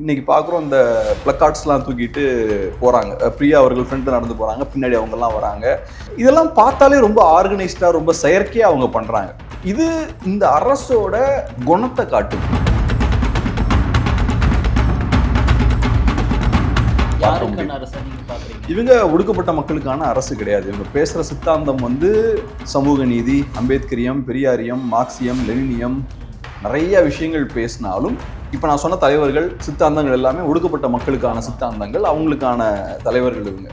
இன்னைக்கு பார்க்குறோம் இந்த பிளக்கார்ட்ஸ்லாம் தூக்கிட்டு போகிறாங்க பிரியா அவர்கள் ஃப்ரெண்டு நடந்து போகிறாங்க பின்னாடி அவங்கெல்லாம் வராங்க. இதெல்லாம் பார்த்தாலே ரொம்ப ஆர்கனைஸ்டாக ரொம்ப செயற்கையாக அவங்க பண்ணுறாங்க இது இந்த அரசோட குணத்தை காட்டுது. யாருக்கான அரசை இவங்க ஒடுக்கப்பட்ட மக்களுக்கான அரசு கிடையாது. இவங்க பேசுகிற சித்தாந்தம் வந்து சமூக நீதி அம்பேத்கரியம் பெரியாரியம் மார்க்சியம் லெனினியம் நிறைய விஷயங்கள் பேசினாலும் இப்போ நான் சொன்ன தலைவர்கள் சித்தாந்தங்கள் எல்லாமே ஒடுக்கப்பட்ட மக்களுக்கான சித்தாந்தங்கள் அவங்களுக்கான தலைவர்கள் இவங்க.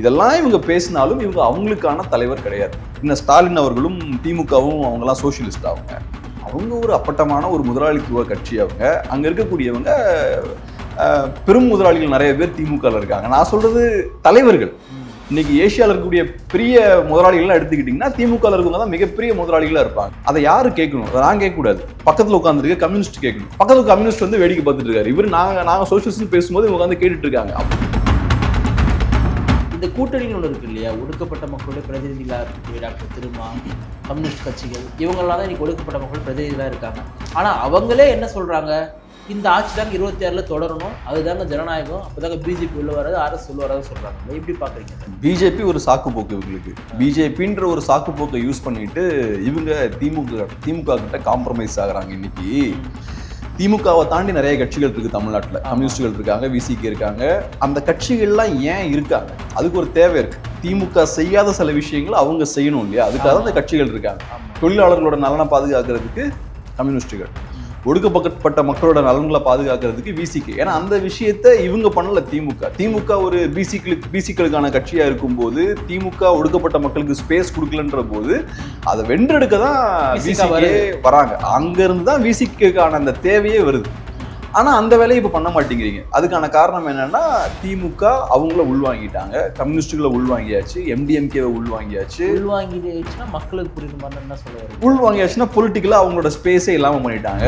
இதெல்லாம் இவங்க பேசினாலும் இவங்க அவங்களுக்கான தலைவர் கிடையாது. இன்னும் ஸ்டாலின் அவர்களும் திமுகவும் அவங்கெல்லாம் சோஷியலிஸ்ட் அவங்க. அவங்க ஒரு அப்பட்டமான ஒரு முதலாளித்துவ கட்சி அவங்க. அங்கே இருக்கக்கூடியவங்க பெரும் முதலாளிகள் நிறைய பேர் திமுகவில் இருக்காங்க. நான் சொல்கிறது தலைவர்கள். இன்னைக்கு ஏசியாவில் இருக்கக்கூடிய பெரிய முதலாளிகள்லாம் எடுத்துக்கிட்டிங்கன்னா திமுக இருக்கவங்க தான் மிகப்பெரிய முதலாளிகளாக இருப்பாங்க. அதை யாரு கேட்கணும்? அதை நான் கேட்கக்கூடாது பக்கத்தில் உட்காந்துருக்க கம்யூனிஸ்ட் கேட்கணும். பக்கத்தில் கம்யூனிஸ்ட் வந்து வேடிக்கை பார்த்துட்டு இருக்காரு. இவர் நாங்கள் நாங்கள் சோசியலிஸ்ட் பேசும்போது இவங்க வந்து கேட்டுட்டு இருக்காங்க. இந்த கூட்டணிகள் ஒன்று இருக்கு இல்லையா? ஒடுக்கப்பட்ட மக்களுடைய பிரதிநிதிகளாக இருக்கக்கூடிய டாக்டர் திருமா கம்யூனிஸ்ட் கட்சிகள் இவங்கெல்லாம் தான் இன்னைக்கு ஒடுக்கப்பட்ட மக்கள் பிரதிநிதிகளாக இருக்காங்க. ஆனால் அவங்களே என்ன சொல்கிறாங்க இந்த ஆட்சி தாங்க இருபத்தி ஆறில் தொடரணும். அதுதாங்க ஜனநாயகம். அப்போதாங்க பிஜேபி உள்ள வராது அரசு உள்ள வராது சொல்றாங்க. எப்படி பார்க்குறீங்க பிஜேபி ஒரு சாக்கு போக்கு இவங்களுக்கு பிஜேபின்ற ஒரு சாக்கு போக்கை யூஸ் பண்ணிட்டு இவங்க திமுக திமுக கிட்ட காம்ப்ரமைஸ் ஆகுறாங்க இன்னைக்கு. திமுகவை தாண்டி நிறைய கட்சிகள் இருக்கு தமிழ்நாட்டில். கம்யூனிஸ்டுகள் இருக்காங்க விசிகே இருக்காங்க. அந்த கட்சிகள்லாம் ஏன் இருக்காங்க அதுக்கு ஒரு தேவை இருக்கு. திமுக செய்யாத சில விஷயங்களை அவங்க செய்யணும் இல்லையா? அதுக்காக அந்த கட்சிகள் இருக்காங்க. தொழிலாளர்களோட நலனை பாதுகாக்கிறதுக்கு கம்யூனிஸ்டுகள். ஒடுக்கப்பட்ட மக்களோட நலன்களை பாதுகாக்கிறதுக்கு விசிகே ஏன்னா அந்த விஷயத்த இவங்க பண்ணல திமுக. திமுக ஒரு பிசிக்களுக்கு பிசிக்களுக்கான கட்சியா இருக்கும்போது திமுக ஒடுக்கப்பட்ட மக்களுக்கு ஸ்பேஸ் கொடுக்கலன்ற போது அதை வென்றெடுக்க தான் VCK விசிகே வருது. வராங்க. அங்க இருந்து தான் விசிக்கான அந்த தேவையே வருது. ஆனா அந்த வேலையை இப்ப பண்ண மாட்டேங்கிறீங்க. அதுக்கான காரணம் என்னன்னா திமுக அவங்கள உள்வாங்கிட்டாங்க. கம்யூனிஸ்டுகளை உள்வாங்கியாச்சு எம்டிஎம்கேவை உள்வாங்கியாச்சு. உள்வாங்கிடுச்சுன்னா மக்களுக்கு புரியுற மாதிரி என்ன சொல்ல உள்வாங்கியாச்சுன்னா பொலிட்டிக்கலா அவங்களோட ஸ்பேஸே இல்லாம பண்ணிட்டாங்க.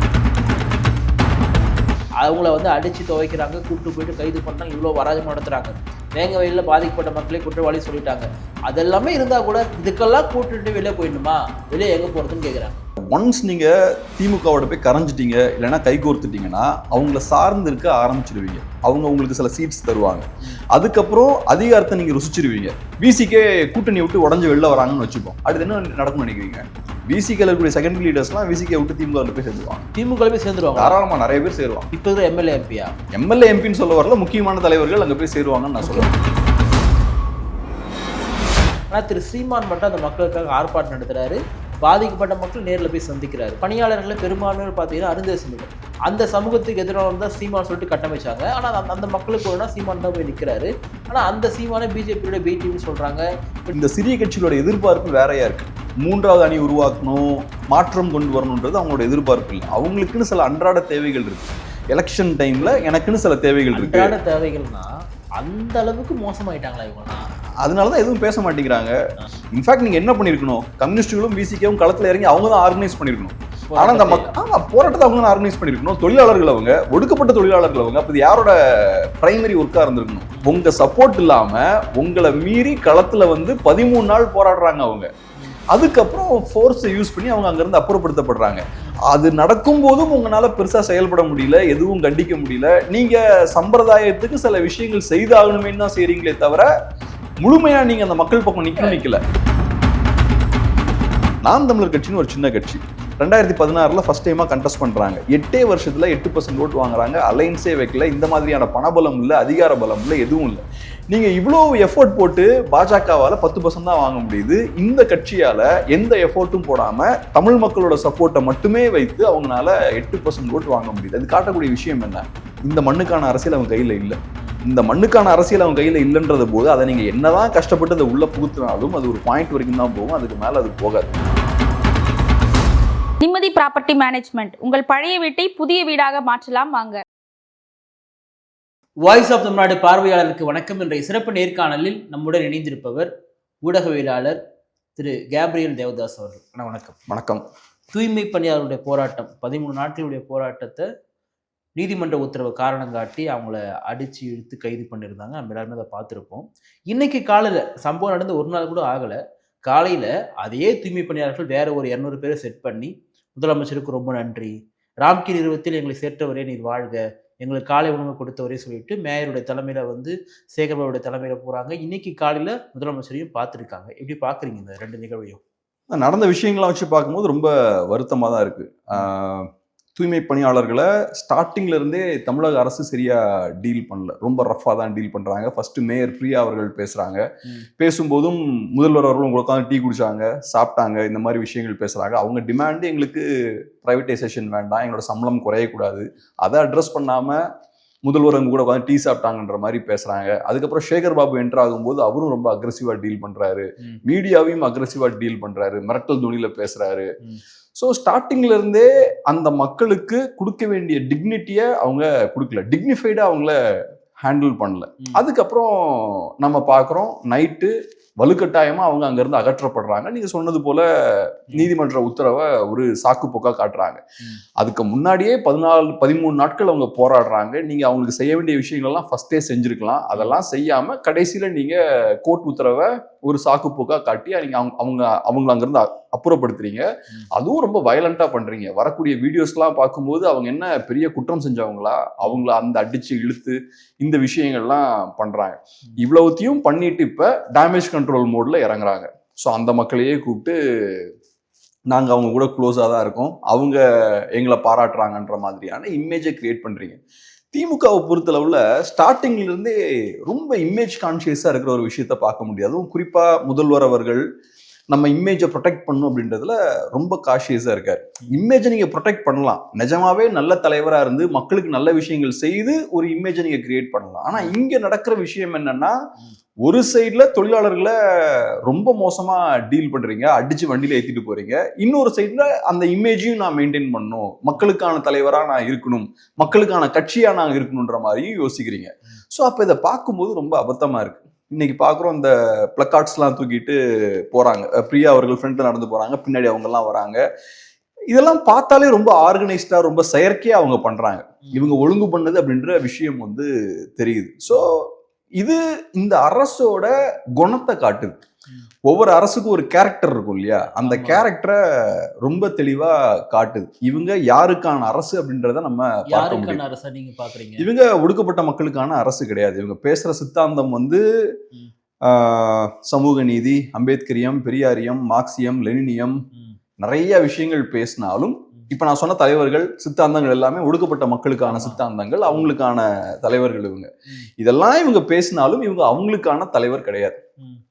அவங்கள வந்து அடித்து துவைக்கிறாங்க கூப்பிட்டு போயிட்டு கைது பண்ணுறாங்க இவ்வளோ வராஜம் நடத்துகிறாங்க வேங்க வயலில் பாதிக்கப்பட்ட மக்களை குற்றவாளி சொல்லிட்டாங்க. அதெல்லாமே இருந்தால் கூட இதுக்கெல்லாம் கூட்டுட்டு வெளியே போயிடணுமா? வெளியே எங்கே போகிறதுன்னு கேட்குறாங்க ஒன்ஸ் நீங்க திமுகவோட போய் கரைஞ்சிட்டீங்க இல்லைன்னா கை கோர்த்துட்டீங்கன்னா அவங்கள சார்ந்து இருக்க ஆரம்பிச்சிடுவீங்க அவங்க உங்களுக்கு சில சீட்ஸ் தருவாங்க. அதுக்கப்புறம் அதிகாரத்தை நீங்க ருசிச்சிருவீங்க. பிசிக்கே கூட்டணி விட்டு உடஞ்சு வெளில வராங்கன்னு வச்சுப்போம். அடுத்து என்ன நடக்கும்னு நினைக்கிறீங்க? பிசிகேல இருக்கக்கூடிய செகண்டரி லீடர்ஸ்லாம் விசிகே விட்டு திமுக போய் சேர்ந்துருவாங்க திமுக போய் சேர்ந்துருவாங்க தாராளமா நிறைய பேர் சேருவாங்க. இப்போ இருக்கிற எம்எல்ஏ எம்பியா எம்எல்ஏ எம்பின்னு சொல்ல வரல முக்கியமான தலைவர்கள் அங்க போய் சேருவாங்கன்னு நான் சொல்றேன். ஆனால் திரு சீமான் மட்டும் அந்த மக்களுக்காக ஆர்ப்பாட்டம் நடத்துறாரு. பாதிக்கப்பட்ட மக்கள் நேரில் போய் சந்திக்கிறாரு. பணியாளர்களை பெரும்பான்மையோர் பார்த்தீங்கன்னா சமூகம். அந்த சமூகத்துக்கு எதிராக தான் சீமான் சொல்லிட்டு கட்டமைச்சாங்க. ஆனால் அந்த- மக்களுக்கு ஒன்றா சீமான் தான் போய் நிற்கிறாரு ஆனால் அந்த சீமானை பிஜேபியோட பிடின்னு சொல்கிறாங்க இந்த சிறிய கட்சிகளோட எதிர்பார்ப்பு வேறையா இருக்கு. மூன்றாவது அணி உருவாக்கணும் மாற்றம் கொண்டு வரணுன்றது அவங்களோட எதிர்பார்ப்பு இல்லை. அவங்களுக்குன்னு சில அன்றாட தேவைகள் இருக்கு. எலெக்ஷன் டைம்ல எனக்குன்னு சில தேவைகள் இருக்கு. அன்றாட தேவைகள்னா அந்த அளவுக்கு மோசமாயிட்டாங்களா இவங்கலாம் அதனால தான் எதுவும் பேச மாட்டேங்கிறாங்க. இன்ஃபேக்ட் நீங்க என்ன பண்ணிருக்கணும்? கம்யூனிஸ்டுகளும் பிசிக்கவும் களத்துல இறங்கி அவங்க தான் ஆர்கனைஸ் பண்ணிருக்கணும். ஆனா அந்த மக் ஆமா போராட்டத்தை அவங்க தான் ஆர்கனைஸ் பண்ணிருக்கணும். தொழிலாளர்கள் அவங்க ஒடுக்கப்பட்ட தொழிலாளர்கள் அவங்க அப்ப யாரோட பிரைமரி ஒர்க்கா இருந்திருக்கணும்? உங்க சப்போர்ட் இல்லாம உங்களை மீறி களத்துல வந்து பதிமூணு நாள் போராடுறாங்க அவங்க. அதுக்கப்புறம் ஃபோர்ஸை யூஸ் பண்ணி அவங்க அங்கேருந்து அப்புறப்படுத்தப்படுறாங்க. அது நடக்கும்போதும் உங்களால் பெருசாக செயல்பட முடியல எதுவும் கண்டிக்க முடியல. நீங்கள் சம்பிரதாயத்துக்கு சில விஷயங்கள் செய்தாகணுமே தான் செய்கிறீங்களே தவிர முழுமையாக நீங்கள் அந்த மக்கள் பக்கம் நிற்க நிக்கல. நாம் தமிழர் கட்சின்னு ஒரு சின்ன கட்சி. ரெண்டாயிரத்தி பதினாறில் ஃபஸ்ட் டைமாக கண்டெஸ்ட் பண்ணுறாங்க எட்டே வருஷத்துல எட்டு பர்சன்ட் ஓட்டு வாங்குறாங்க. அலைன்ஸே வைக்கல. இந்த மாதிரியான பணபலம் இல்லை அதிகார பலம் இல்லை எதுவும் இல்லை. நீங்க இவ்வளோ எஃபோர்ட் போட்டு பாஜகவால பத்து பர்சன்ட் தான் வாங்க முடியுது. இந்த கட்சியால எந்த எஃபோர்ட்டும் போடாம தமிழ் மக்களோட சப்போர்ட்டை மட்டுமே வைத்து அவங்களால எட்டு பர்சன்ட் ஓட்டு வாங்க முடியுது. அது காட்டக்கூடிய விஷயம் என்ன? இந்த மண்ணுக்கான அரசியல் அவங்க கையில இல்லை. இந்த மண்ணுக்கான அரசியல் அவங்க கையில் இல்லைன்றது போது அதை நீங்கள் என்னதான் கஷ்டப்பட்டு அதை உள்ளே புகுத்தினாலும் அது ஒரு பாயிண்ட் வரைக்கும் தான் போகும். அதுக்கு மேலே அது போகாது. நிம்மதி ப்ராப்பர்ட்டி மேனேஜ்மெண்ட் உங்கள் பழைய வீட்டை புதிய வீடாக மாற்றலாம் வாங்க. வாய்ஸ் ஆஃப் தமிழ்நாடு பார்வையாளருக்கு வணக்கம் என்ற சிறப்பு நேர்காணலில் நம்முடன் இணைந்திருப்பவர் ஊடகவியலாளர் திரு கேப்ரியல் தேவதாஸ் அவர்கள். அண்ணா, வணக்கம். வணக்கம். தூய்மை பணியாளருடைய போராட்டம் பதிமூணு நாட்களுடைய போராட்டத்தை நீதிமன்ற உத்தரவு காரணம் காட்டி அவங்கள அடிச்சு இழுத்து கைது பண்ணியிருந்தாங்க. நம்ம எல்லாருமே அதை பார்த்துருப்போம். இன்னைக்கு காலையில் சம்பவம் நடந்து ஒரு நாள் கூட ஆகலை. காலையில் அதே தூய்மை பணியாளர்கள் வேற ஒரு இரநூறு பேரை செட் பண்ணி முதலமைச்சருக்கு ரொம்ப நன்றி. ராம்கி நிறுவத்தில் எங்களை சேர்த்தவரே நீர் வாழ்க. எங்களுக்கு காலை உணவு கொடுத்தவரே சொல்லிட்டு மேயருடைய தலைமையில் வந்து சேகர்பாபுடைய தலைமையில் போகிறாங்க இன்னைக்கு காலையில் முதலமைச்சரையும் பார்த்துருக்காங்க. எப்படி பார்க்குறீங்க இந்த ரெண்டு நிகழ்வையும்? நடந்த விஷயங்கள்லாம் வச்சு பார்க்கும்போது ரொம்ப வருத்தமாக தான் இருக்குது தூய்மை பணியாளர்களை ஸ்டார்டிங்ல இருந்தே தமிழக அரசு சரியா டீல் பண்ணல. ரொம்ப ரஃபாக தான் டீல் பண்றாங்க. ஃபர்ஸ்ட் மேயர் பிரியா அவர்கள் பேசுறாங்க. ம். பேசும்போதும் முதல்வர் அவர்களும் உட்காந்து டீ குடிச்சாங்க சாப்பிட்டாங்க இந்த மாதிரி விஷயங்கள் பேசுறாங்க. அவங்க டிமாண்டு எங்களுக்கு ப்ரைவேட்டைசேஷன் வேண்டாம். எங்களோட சம்பளம் குறையக்கூடாது. அதை அட்ரஸ் பண்ணாம முதல்வர் அங்க கூட உட்காந்து டீ சாப்பிட்டாங்கன்ற மாதிரி பேசுறாங்க அதுக்கப்புறம் சேகர் பாபு என்டர் ஆகும்போது அவரும் ரொம்ப அக்ரெசிவா டீல் பண்றாரு ம். மீடியாவையும் அக்ரெசிவா டீல் பண்றாரு மிரட்டல் துணியில பேசுறாரு ம். ஸோ ஸ்டார்டிங்ல இருந்தே அந்த மக்களுக்கு கொடுக்க வேண்டிய டிக்னிட்டியை அவங்க கொடுக்கல டிக்னிஃபைடா அவங்கள ஹேண்டில் பண்ணல. அதுக்கப்புறம் நம்ம பார்க்குறோம் நைட்டு வலுக்கட்டாயமா அவங்க அங்கிருந்து அகற்றப்படுறாங்க. நீங்க சொன்னது போல நீதிமன்ற உத்தரவை ஒரு சாக்கு போக்கா காட்டுறாங்க. அதுக்கு முன்னாடியே பதினாலு பதிமூணு நாட்கள் அவங்க போராடுறாங்க. நீங்க அவங்களுக்கு செய்ய வேண்டிய விஷயங்கள்லாம் ஃபர்ஸ்டே செஞ்சிருக்கலாம். அதெல்லாம் செய்யாம கடைசியில நீங்க கோர்ட் உத்தரவை ஒரு சாக்கு போக்கா காட்டி நீங்க அவங்க அவங்க அவங்கள அங்கிருந்து அப்புறப்படுத்துறீங்க. அதுவும் ரொம்ப வயலண்டா பண்றீங்க. வரக்கூடிய வீடியோஸ்லாம் பார்க்கும்போது அவங்க என்ன பெரிய குற்றம் செஞ்சவங்களா? அவங்கள அந்த அடிச்சு இழுத்து இந்த விஷயங்கள்லாம் பண்றாங்க. இவ்வளவுத்தையும் பண்ணிட்டு இப்ப டேமேஜ் கண்ட்ரோல் மோட்ல இறங்குறாங்க. ஸோ அந்த மக்களையே கூப்பிட்டு நாங்கள் அவங்க கூட க்ளோஸாக தான் இருக்கோம். அவங்க எங்களை பாராட்டுறாங்கன்ற மாதிரியான இமேஜை கிரியேட் பண்ணுறீங்க திமுகவை பொறுத்தளவில் ஸ்டார்டிங்ல இருந்தே ரொம்ப இமேஜ் கான்ஷியஸாக இருக்கிற ஒரு விஷயத்த பார்க்க முடியாது. அதுவும் குறிப்பாக முதல்வர் அவர்கள் நம்ம இமேஜை ப்ரொடெக்ட் பண்ணும் அப்படின்றதுல ரொம்ப காஷியஸாக இருக்கார். இமேஜை நீங்கள் ப்ரொடெக்ட் பண்ணலாம். நிஜமாவே நல்ல தலைவராக இருந்து மக்களுக்கு நல்ல விஷயங்கள் செய்து ஒரு இமேஜை நீங்கள் கிரியேட் பண்ணலாம். ஆனால் இங்கே நடக்கிற விஷயம் என்னன்னா ஒரு சைடில் தொழிலாளர்களை ரொம்ப மோசமாக டீல் பண்ணுறீங்க அடித்து வண்டியில் ஏற்றிட்டு போகிறீங்க இன்னொரு சைடில் அந்த இமேஜையும் நான் மெயின்டைன் பண்ணணும். மக்களுக்கான தலைவராக நான் இருக்கணும். மக்களுக்கான கட்சியாக நான் இருக்கணுன்ற மாதிரியும் யோசிக்கிறீங்க. ஸோ அப்போ இதை பார்க்கும்போது ரொம்ப அபத்தமாக இருக்குது இன்னைக்கு பார்க்குறோம் இந்த பிளக்கார்ட்ஸ்லாம் தூக்கிட்டு போகிறாங்க பிரியா அவர்கள் ஃப்ரண்ட்டில் நடந்து போகிறாங்க பின்னாடி அவங்கெல்லாம் வராங்க. இதெல்லாம் பார்த்தாலே ரொம்ப ஆர்கனைஸ்டாக ரொம்ப செயற்கையாக அவங்க பண்ணுறாங்க இவங்க ஒழுங்கு பண்ணது அப்படின்ற விஷயம் வந்து தெரியுது. ஸோ இது இந்த அரசோட குணத்தை காட்டுது. ஒவ்வொரு அரசுக்கும் ஒரு கேரக்டர் இருக்கும் இல்லையா அந்த. கேரக்டரை ரொம்ப தெளிவா காட்டுது இவங்க யாருக்கான அரசு அப்படின்றத நம்ம பார்க்க முடியும் யாருக்கான அரசா நீங்க பாக்குறீங்க இவங்க ஒடுக்கப்பட்ட மக்களுக்கான அரசு கிடையாது இவங்க பேசுற சித்தாந்தம் வந்து சமூக நீதி அம்பேத்கரியம் பெரியாரியம் மார்க்சியம் லெனினியம். நிறைய விஷயங்கள் பேசினாலும் இப்ப நான் சொன்ன தலைவர்கள் சித்தாந்தங்கள் எல்லாமே ஒடுக்கப்பட்ட மக்களுக்கான. சித்தாந்தங்கள் அவங்களுக்கான தலைவர்கள் இவங்க. இதெல்லாம் இவங்க பேசினாலும் இவங்க அவங்களுக்கான தலைவர் கிடையாது.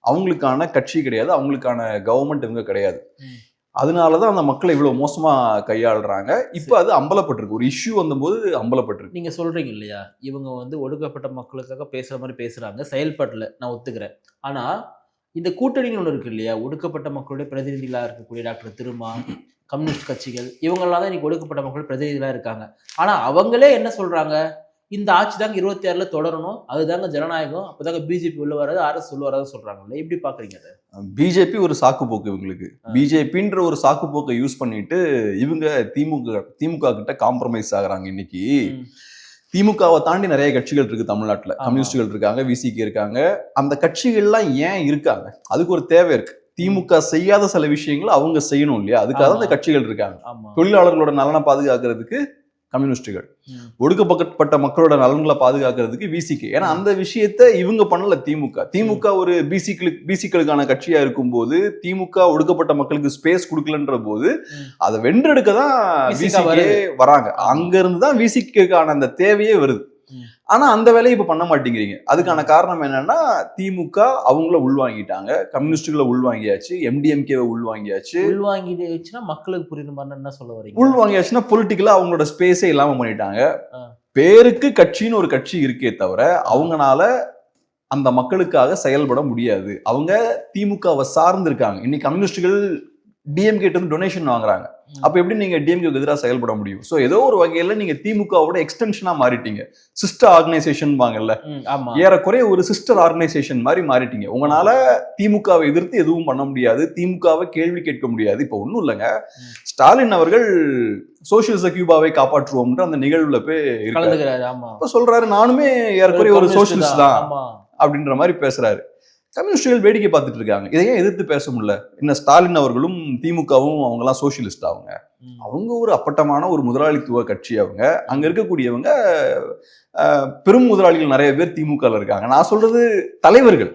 அவங்களுக்கான கட்சி கிடையாது அவங்களுக்கான கவர்மெண்ட் இவங்க கிடையாது. ம். அதனாலதான் அந்த மக்களை இவ்வளவு மோசமா கையாளுறாங்க. இப்ப அது அம்பலப்பட்டிருக்கு. ஒரு இஷ்யூ வந்தபோது அம்பலப்பட்டிருக்கு. நீங்க சொல்றீங்க இல்லையா? இவங்க வந்து ஒடுக்கப்பட்ட மக்களுக்காக பேசுற மாதிரி பேசுறாங்க. செயல்பாட்டுல நான் ஒத்துக்கிறேன். ஆனா இந்த கூட்டணின்னு ஒன்று இருக்கு இல்லையா? ஒடுக்கப்பட்ட மக்களுடைய பிரதிநிதிகளா இருக்கக்கூடிய டாக்டர் திருமா கம்யூனிஸ்ட் கட்சிகள் இவங்கெல்லாம் தான் இன்னைக்கு ஒடுக்கப்பட்ட மக்கள் பிரதிநிதிகளா இருக்காங்க. ஆனா அவங்களே என்ன சொல்றாங்க? இந்த ஆட்சி தாங்க இருபத்தி ஆறுல தொடரணும். அதுதாங்க ஜனநாயகம். அப்பதாங்க பிஜேபி உள்ள வராது அரசு உள்ள வராது சொல்றாங்கல்ல. எப்படி பாக்குறீங்க அதை? பிஜேபி ஒரு சாக்கு போக்கு இவங்களுக்கு. பிஜேபின்ற ஒரு சாக்கு போக்கை யூஸ் பண்ணிட்டு இவங்க திமுக திமுக கிட்ட காம்ப்ரமைஸ் ஆகுறாங்க இன்னைக்கு. திமுகவை தாண்டி நிறைய கட்சிகள் இருக்கு தமிழ்நாட்டுல. கம்யூனிஸ்டுகள் இருக்காங்க விசிகே இருக்காங்க. அந்த கட்சிகள்லாம் ஏன் இருக்காங்க? அதுக்கு ஒரு தேவை இருக்கு. திமுக செய்யாத சில விஷயங்களை அவங்க செய்யணும் இல்லையா? அதுக்காக அந்த. கட்சிகள் இருக்காங்க. தொழிலாளர்களோட நலனை பாதுகாக்கிறதுக்கு கம்யூனிஸ்டுகள். ஒடுக்கப்பட்ட மக்களோட நலன்களை பாதுகாக்கிறதுக்கு விசிகே ஏன்னா அந்த விஷயத்த இவங்க பண்ணல திமுக திமுக ஒரு பிசிக்களுக்கு பிசிக்களுக்கான கட்சியா இருக்கும்போது திமுக ஒடுக்கப்பட்ட மக்களுக்கு ஸ்பேஸ் கொடுக்கலன்ற போது. அதை வென்றெடுக்க தான் விசிகே. வராங்க. அங்க இருந்து தான் விசிக்கான அந்த தேவையே வருது ம். ஆனா அந்த வேலையை இப்ப பண்ண மாட்டேங்கிறீங்க. அதுக்கான காரணம் என்னன்னா திமுக அவங்கள உள்வாங்கிட்டாங்க. கம்யூனிஸ்டுகளை உள்வாங்கியாச்சு. எம்டிஎம்கேவை உள்வாங்கியாச்சு. உள்வாங்கிடுச்சுன்னா மக்களுக்கு புரியுற மாதிரி என்ன சொல்ல வரீங்க? உள்வாங்கியாச்சுன்னா பொலிட்டிக்கலா அவங்களோட ஸ்பேஸே இல்லாம பண்ணிட்டாங்க. பேருக்கு கட்சின்னு ஒரு கட்சி இருக்கே தவிர அவங்கனால அந்த மக்களுக்காக செயல்பட முடியாது. அவங்க திமுகவை சார்ந்து இருக்காங்க இன்னைக்கு கம்யூனிஸ்டுகள் டிஎம்கே இருந்து டொனேஷன் வாங்குறாங்க. அப்ப எப்படி நீங்க டிஎம்கேக்கு எதிராக செயல்பட முடியும்? சோ ஏதோ ஒரு வகையில நீங்க திமுகவோட எக்ஸ்டென்ஷனா மாறிட்டீங்க. Sister organisation வாங்கல்ல. ஏறக்குறைய ஒரு சிஸ்டர் ஆர்கனைசேஷன் மாதிரி மாறிட்டீங்க. உங்களால திமுகவை எதிர்த்து எதுவும் பண்ண முடியாது. திமுகவை கேள்வி கேட்க முடியாது. இப்போ ஒன்றும் இல்லைங்க. ஸ்டாலின் அவர்கள் சோசியலிச கியூபாவை காப்பாற்றுவோம்ன்ற அந்த நிகழ்வுல போய் இப்ப சொல்றாரு நானுமே ஏறக்குறைய ஒரு சோசியலிஸ்ட் தான் அப்படின்ற மாதிரி பேசுறாரு. கம்யூனிஸ்டுகள் வேடிக்கை பார்த்துட்டு இருக்காங்க. இதை ஏன் எதிர்த்து பேச முடியல? என்ன ஸ்டாலின் அவர்களும் திமுகவும் அவங்கெல்லாம் சோசியலிஸ்ட் அவங்க. அவங்க ஒரு அப்பட்டமான ஒரு முதலாளித்துவ கட்சி அவங்க. அங்க இருக்கக்கூடியவங்க பெரும் முதலாளிகள் நிறைய பேர் திமுக ல இருக்காங்க. நான் சொல்றது தலைவர்கள்.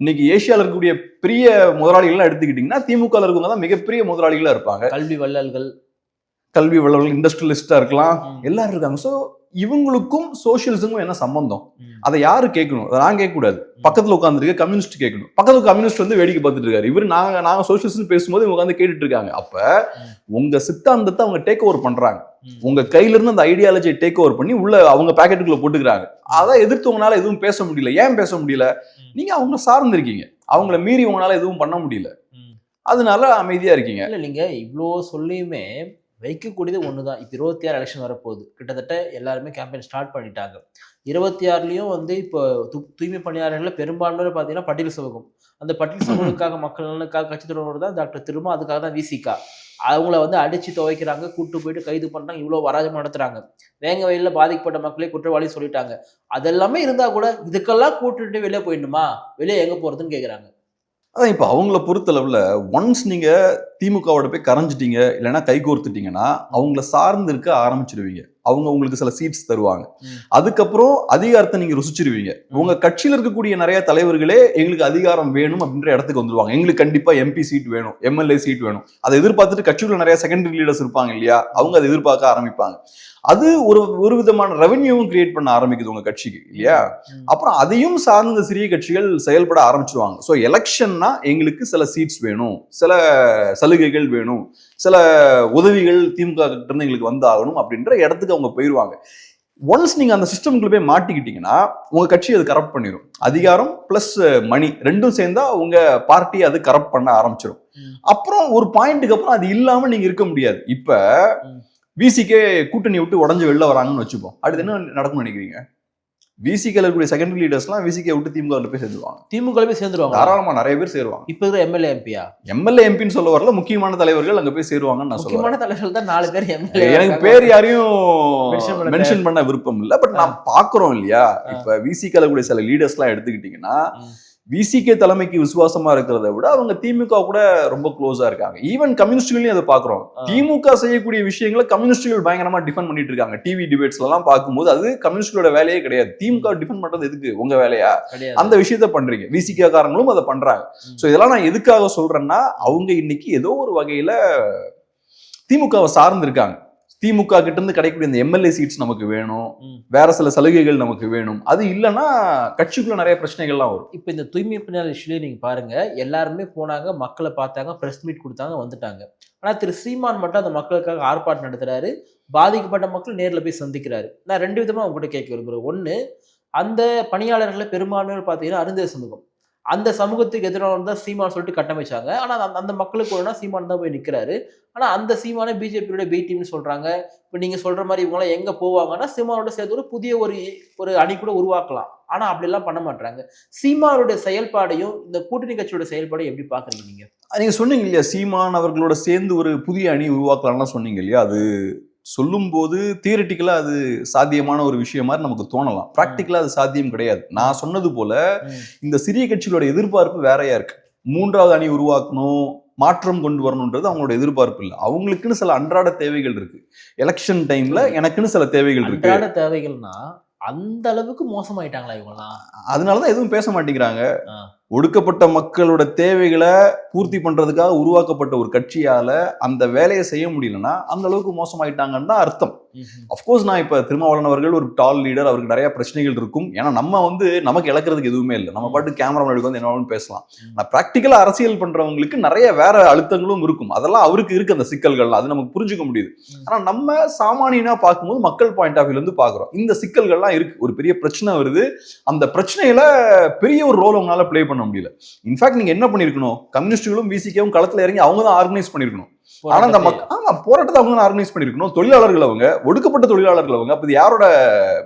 இன்னைக்கு ஏசியால இருக்கக்கூடிய பெரிய முதலாளிகள்லாம் எடுத்துக்கிட்டீங்கன்னா திமுக ல இருக்கவங்க தான் மிகப்பெரிய முதலாளிகளா இருப்பாங்க. கல்வி வள்ளல்கள். கல்வி வளர்கள் இண்டஸ்ட்ரியலிஸ்டா இருக்கலாம். எல்லாரும் இருக்காங்க. ஸோ இவங்களுக்கும் சோசியலிசமும் என்ன சம்பந்தம். அதை யாரு கேட்கணும்? அதை நான் கேட்கக்கூடாது பக்கத்துல உட்காந்துருக்க கம்யூனிஸ்ட் கேட்கணும். பக்கத்துல கம்யூனிஸ்ட் வந்து வேடிக்கை பார்த்துட்டு இருக்காரு. இவர் நாங்க நாங்க சோசியலிஸ்ட் பேசும்போது இவங்க உட்காந்து கேட்டுட்டு இருக்காங்க. அப்ப. உங்க சித்தாந்தத்தை அவங்க டேக் ஓவர் பண்றாங்க. உங்க கையில இருந்து அந்த ஐடியாலஜியை டேக் ஓவர் பண்ணி உள்ள அவங்க பாக்கெட்டுக்குள்ள போட்டுக்கிறாங்க. அதை எதிர்த்து உங்களால எதுவும் பேச முடியல. ஏன் பேச முடியல. நீங்க அவங்க சார்ந்திருக்கீங்க. அவங்கள மீறி உங்களால எதுவும் பண்ண முடியல. அதனால அமைதியா இருக்கீங்க. இல்ல நீங்க இவ்வளோ சொல்லியுமே வைக்கக்கூடியது ஒன்று தான் இப்போ இருபத்தி ஆறு எலெக்ஷன் வரப்போகுது. கிட்டத்தட்ட எல்லாருமே கேம்பெயின் ஸ்டார்ட் பண்ணிட்டாங்க. இருபத்தி ஆறுலேயும் வந்து இப்போ து தூய்மை பணியாளர்கள் பெரும்பான்மையோர் பார்த்தீங்கன்னா பட்டியல் சமூகம். அந்த பட்டியல் சமூகத்துக்காக மக்கள் நலனுக்காக கட்சி தொடர்பு தான் டாக்டர் திரும்ப அதுக்காக தான் விசிகா அவங்கள வந்து அடித்து துவைக்கிறாங்க கூட்டு போயிட்டு கைது பண்ணுறாங்க இவ்வளோ வராஜம் நடத்துகிறாங்க வேங்க வயலில் பாதிக்கப்பட்ட மக்களே குற்றவாளி சொல்லிட்டாங்க. அதெல்லாமே இருந்தால் கூட இதுக்கெல்லாம் கூட்டுட்டு வெளியே போயிடணுமா? வெளியே எங்கே போகிறதுன்னு கேட்குறாங்க அதான் இப்போ அவங்கள பொறுத்தளவில் ஒன்ஸ் நீங்கள் திமுகவோட போய் கரைஞ்சிட்டீங்க இல்லைன்னா கை கோர்த்துட்டீங்கன்னா அவங்கள சார்ந்து இருக்க ஆரம்பிச்சிடுவீங்க அவங்க உங்களுக்கு சில சீட்ஸ் தருவாங்க. அதுக்கப்புறம் அதிகாரத்தை நீங்க ருசிச்சிருவீங்க. உங்க கட்சியில இருக்கக்கூடிய நிறைய தலைவர்களே எங்களுக்கு அதிகாரம் வேணும் அப்படின்ற இடத்துக்கு வந்துருவாங்க. எங்களுக்கு கண்டிப்பா எம்பி சீட் வேணும் எம்எல்ஏ சீட் வேணும். அதை எதிர்பார்த்துட்டு கட்சிக்குள்ள நிறைய செகண்டரி லீடர்ஸ் இருப்பாங்க இல்லையா? அவங்க அதை எதிர்பார்க்க ஆரம்பிப்பாங்க. அது ஒரு ஒரு விதமான ரெவன்யூவும் கிரியேட் பண்ண ஆரம்பிக்குது உங்க கட்சிக்கு இல்லையா. அப்புறம் அதையும் சார்ந்த சிறிய கட்சிகள் செயல்பட ஆரம்பிச்சிருவாங்க. ஸோ எலெக்ஷன்னா எங்களுக்கு சில சீட்ஸ் வேணும். சில சலுகைகள் வேணும். சில உதவிகள் திமுக கிட்ட இருந்து எங்களுக்கு வந்தாகணும் அப்படின்ற இடத்துக்கு அவங்க போயிடுவாங்க ஒன்ஸ் நீங்க அந்த சிஸ்டம்குள்ள போய் மாட்டிக்கிட்டீங்கன்னா உங்க கட்சி அது கரப்ட் பண்ணிடும் அதிகாரம் பிளஸ் மணி ரெண்டும் சேர்ந்தா உங்க பார்ட்டி அது கரப்ட் பண்ண ஆரம்பிச்சிடும். அப்புறம் ஒரு பாயிண்ட்டுக்கு அப்புறம் அது இல்லாம நீங்க இருக்க முடியாது. இப்ப ம். விசிகே கூட்டணி விட்டு உடஞ்சு வெளில வராங்கன்னு வச்சுப்போம். அடுத்து என்ன நடக்கும்னு நினைக்கிறீங்க? விசிகேல இருக்கக்கூடிய செகண்டரி லீடர்ஸ்லாம் விசிகே விட்டு திமுக போய் சேர்ந்துருவாங்க திமுக போய் சேர்ந்துருவாங்க தாராளமா நிறைய பேர் சேருவாங்க. இப்ப இருக்கிற எம்எல்ஏ எம்பியா எம்எல்ஏ எம்பின்னு சொல்ல வரல முக்கியமான தலைவர்கள் அங்க போய் சேருவாங்கன்னு நான் முக்கியமான தலைவர்கள் தான் நாலு பேர் எம்எல்ஏ எனக்கு பேர் யாரையும் மென்ஷன் பண்ண விருப்பம் இல்ல பட் நான் பாக்குறோம் இல்லையா? இப்ப விசிகேல கூடிய சில லீடர்ஸ் எல்லாம் எடுத்துக்கிட்டீங்கன்னா. விசிகே தலைமைக்கு விசுவாசமா இருக்கிறத விட அவங்க திமுக கூட ரொம்ப க்ளோஸா இருக்காங்க. ஈவன் கம்யூனிஸ்டுகளையும் அதை பாக்குறோம். திமுக செய்யக்கூடிய விஷயங்களை கம்யூனிஸ்டுகள் பயங்கரமா டிஃபெண்ட் பண்ணிட்டு இருக்காங்க. டிவி டிபேட்ஸ்ல எல்லாம் பார்க்கும்போது அது கம்யூனிஸ்டுகளோட வேலையே கிடையாது. திமுக டிஃபெண்ட் பண்றது எதுக்கு? உங்க வேலையா? அந்த விஷயத்த பண்றீங்க. விசிகே காரங்களும் அதை பண்றாங்க. சோ இதெல்லாம் நான் எதுக்காக சொல்றேன்னா அவங்க இன்னைக்கு ஏதோ ஒரு வகையில திமுகவை சார்ந்து இருக்காங்க திமுக கிட்ட இருந்து கிடைக்கக்கூடிய இந்த எம்எல்ஏ சீட்ஸ் நமக்கு வேணும். வேற சில சலுகைகள் நமக்கு வேணும். அது இல்லைன்னா கட்சிக்குள்ள நிறைய பிரச்சனைகள்லாம் வரும். இப்போ இந்த தூய்மை பணியாளர் இஷ்யூலேயே நீங்க பாருங்க. எல்லாருமே போனாங்க மக்களை பார்த்தாங்க ப்ரெஸ் மீட் கொடுத்தாங்க வந்துட்டாங்க. ஆனா திரு சீமான் மட்டும் அந்த மக்களுக்காக ஆர்ப்பாட்டம் நடத்துறாரு. பாதிக்கப்பட்ட மக்கள் நேர்ல போய் சந்திக்கிறாரு. நான் ரெண்டு விதமா உங்ககிட்ட கேட்க விரும்புறேன் ஒண்ணு அந்த பணியாளர்களை பெரும்பான்மையோர் பார்த்தீங்கன்னா அருந்ததி சமூகம். அந்த சமூகத்துக்கு எதிரான தான் சீமான் சொல்லிட்டு கட்டமைச்சாங்க. ஆனால் அந்த அந்த மக்களுக்கு ஒன்றா சீமான் தான் போய் நிற்கிறாரு ஆனால் அந்த சீமானே பிஜேபியோட பி டீம்னு இப்போ நீங்கள் சொல்கிற மாதிரி இவங்களாம் எங்கே போவாங்கன்னா சீமானோட சேர்த்து ஒரு புதிய ஒரு ஒரு அணி கூட உருவாக்கலாம். ஆனால் அப்படிலாம் பண்ண மாட்டாங்க சீமானுடைய செயல்பாடையும் இந்த கூட்டணி கட்சியோட செயல்பாடையும் எப்படி பார்க்குறீங்க நீங்கள் நீங்கள் சொன்னீங்க இல்லையா சீமான் அவர்களோட சேர்ந்து ஒரு புதிய அணி உருவாக்கலாம்லாம் சொன்னீங்க இல்லையா? அது சொல்லும்போது தியரிட்டிக்கலா அது சாத்தியமான ஒரு விஷயம் மாதிரி நமக்கு தோணலாம். ப்ராக்டிக்கலா அது சாத்தியம் கிடையாது. நான் சொன்னது போல இந்த சிறிய கட்சிகளோட எதிர்பார்ப்பு வேறையா இருக்கு. மூன்றாவது அணி உருவாக்கணும் மாற்றம் கொண்டு வரணுன்றது அவங்களோட எதிர்பார்ப்பு இல்லை. அவங்களுக்குன்னு சில அன்றாட தேவைகள் இருக்கு. எலெக்ஷன் டைம்ல எனக்குன்னு சில தேவைகள் இருக்கு. அன்றாட தேவைகள்னா அந்த அளவுக்கு மோசமாயிட்டாங்களா இவங்கலாம் அதனாலதான் எதுவும் பேச மாட்டேங்கிறாங்க. ஒடுக்கப்பட்ட மக்களோட தேவைகளை பூர்த்தி பண்றதுக்காக உருவாக்கப்பட்ட ஒரு கட்சியால அந்த வேலையை செய்ய முடியலன்னா அந்த அளவுக்கு மோசமாயிட்டாங்கன்னு தான் அர்த்தம். அஃப்கோர்ஸ் நான் இப்ப திருமாவளவன் அவர்கள் ஒரு டால் லீடர் அவருக்கு நிறைய பிரச்சனைகள் இருக்கும். ஏன்னா நம்ம வந்து நமக்கு இழக்கிறதுக்கு எதுவுமே இல்லை. நம்ம பாட்டு கேமரா முன்னாடி வந்து என்ன பேசலாம். ம். நான் ப்ராக்டிக்கலா அரசியல் பண்றவங்களுக்கு நிறைய வேற அழுத்தங்களும் இருக்கும். அதெல்லாம் அவருக்கு இருக்கு அந்த சிக்கல்கள்லாம். அது நமக்கு புரிஞ்சுக்க முடியுது. ம். ஆனா நம்ம சாமானியனா பார்க்கும்போது மக்கள் பாயிண்ட் ஆஃப் வியூல இருந்து பாக்குறோம் இந்த சிக்கல்கள்லாம் இருக்கு. ஒரு பெரிய பிரச்சனை வருது. அந்த பிரச்சனையில பெரிய ஒரு ரோல் உங்களால ப்ளே பண்ண முடியல. இன்ஃபேக்ட் நீங்க என்ன பண்ணிருக்கணும் கம்யூனிஸ்டுகளும் விசிக்கவும் களத்துல இறங்கி அவங்க தான் ஆர்கனைஸ் பண்ணிருக்கணும் ஆனா அந்த மக்கள் ஆமா போராட்டத்தை அவங்க தான் ஆர்கனைஸ் பண்ணிருக்கணும் தொழிலாளர்கள் அவங்க ஒடுக்கப்பட்ட தொழிலாளர்கள் அவங்க அப்ப யாரோட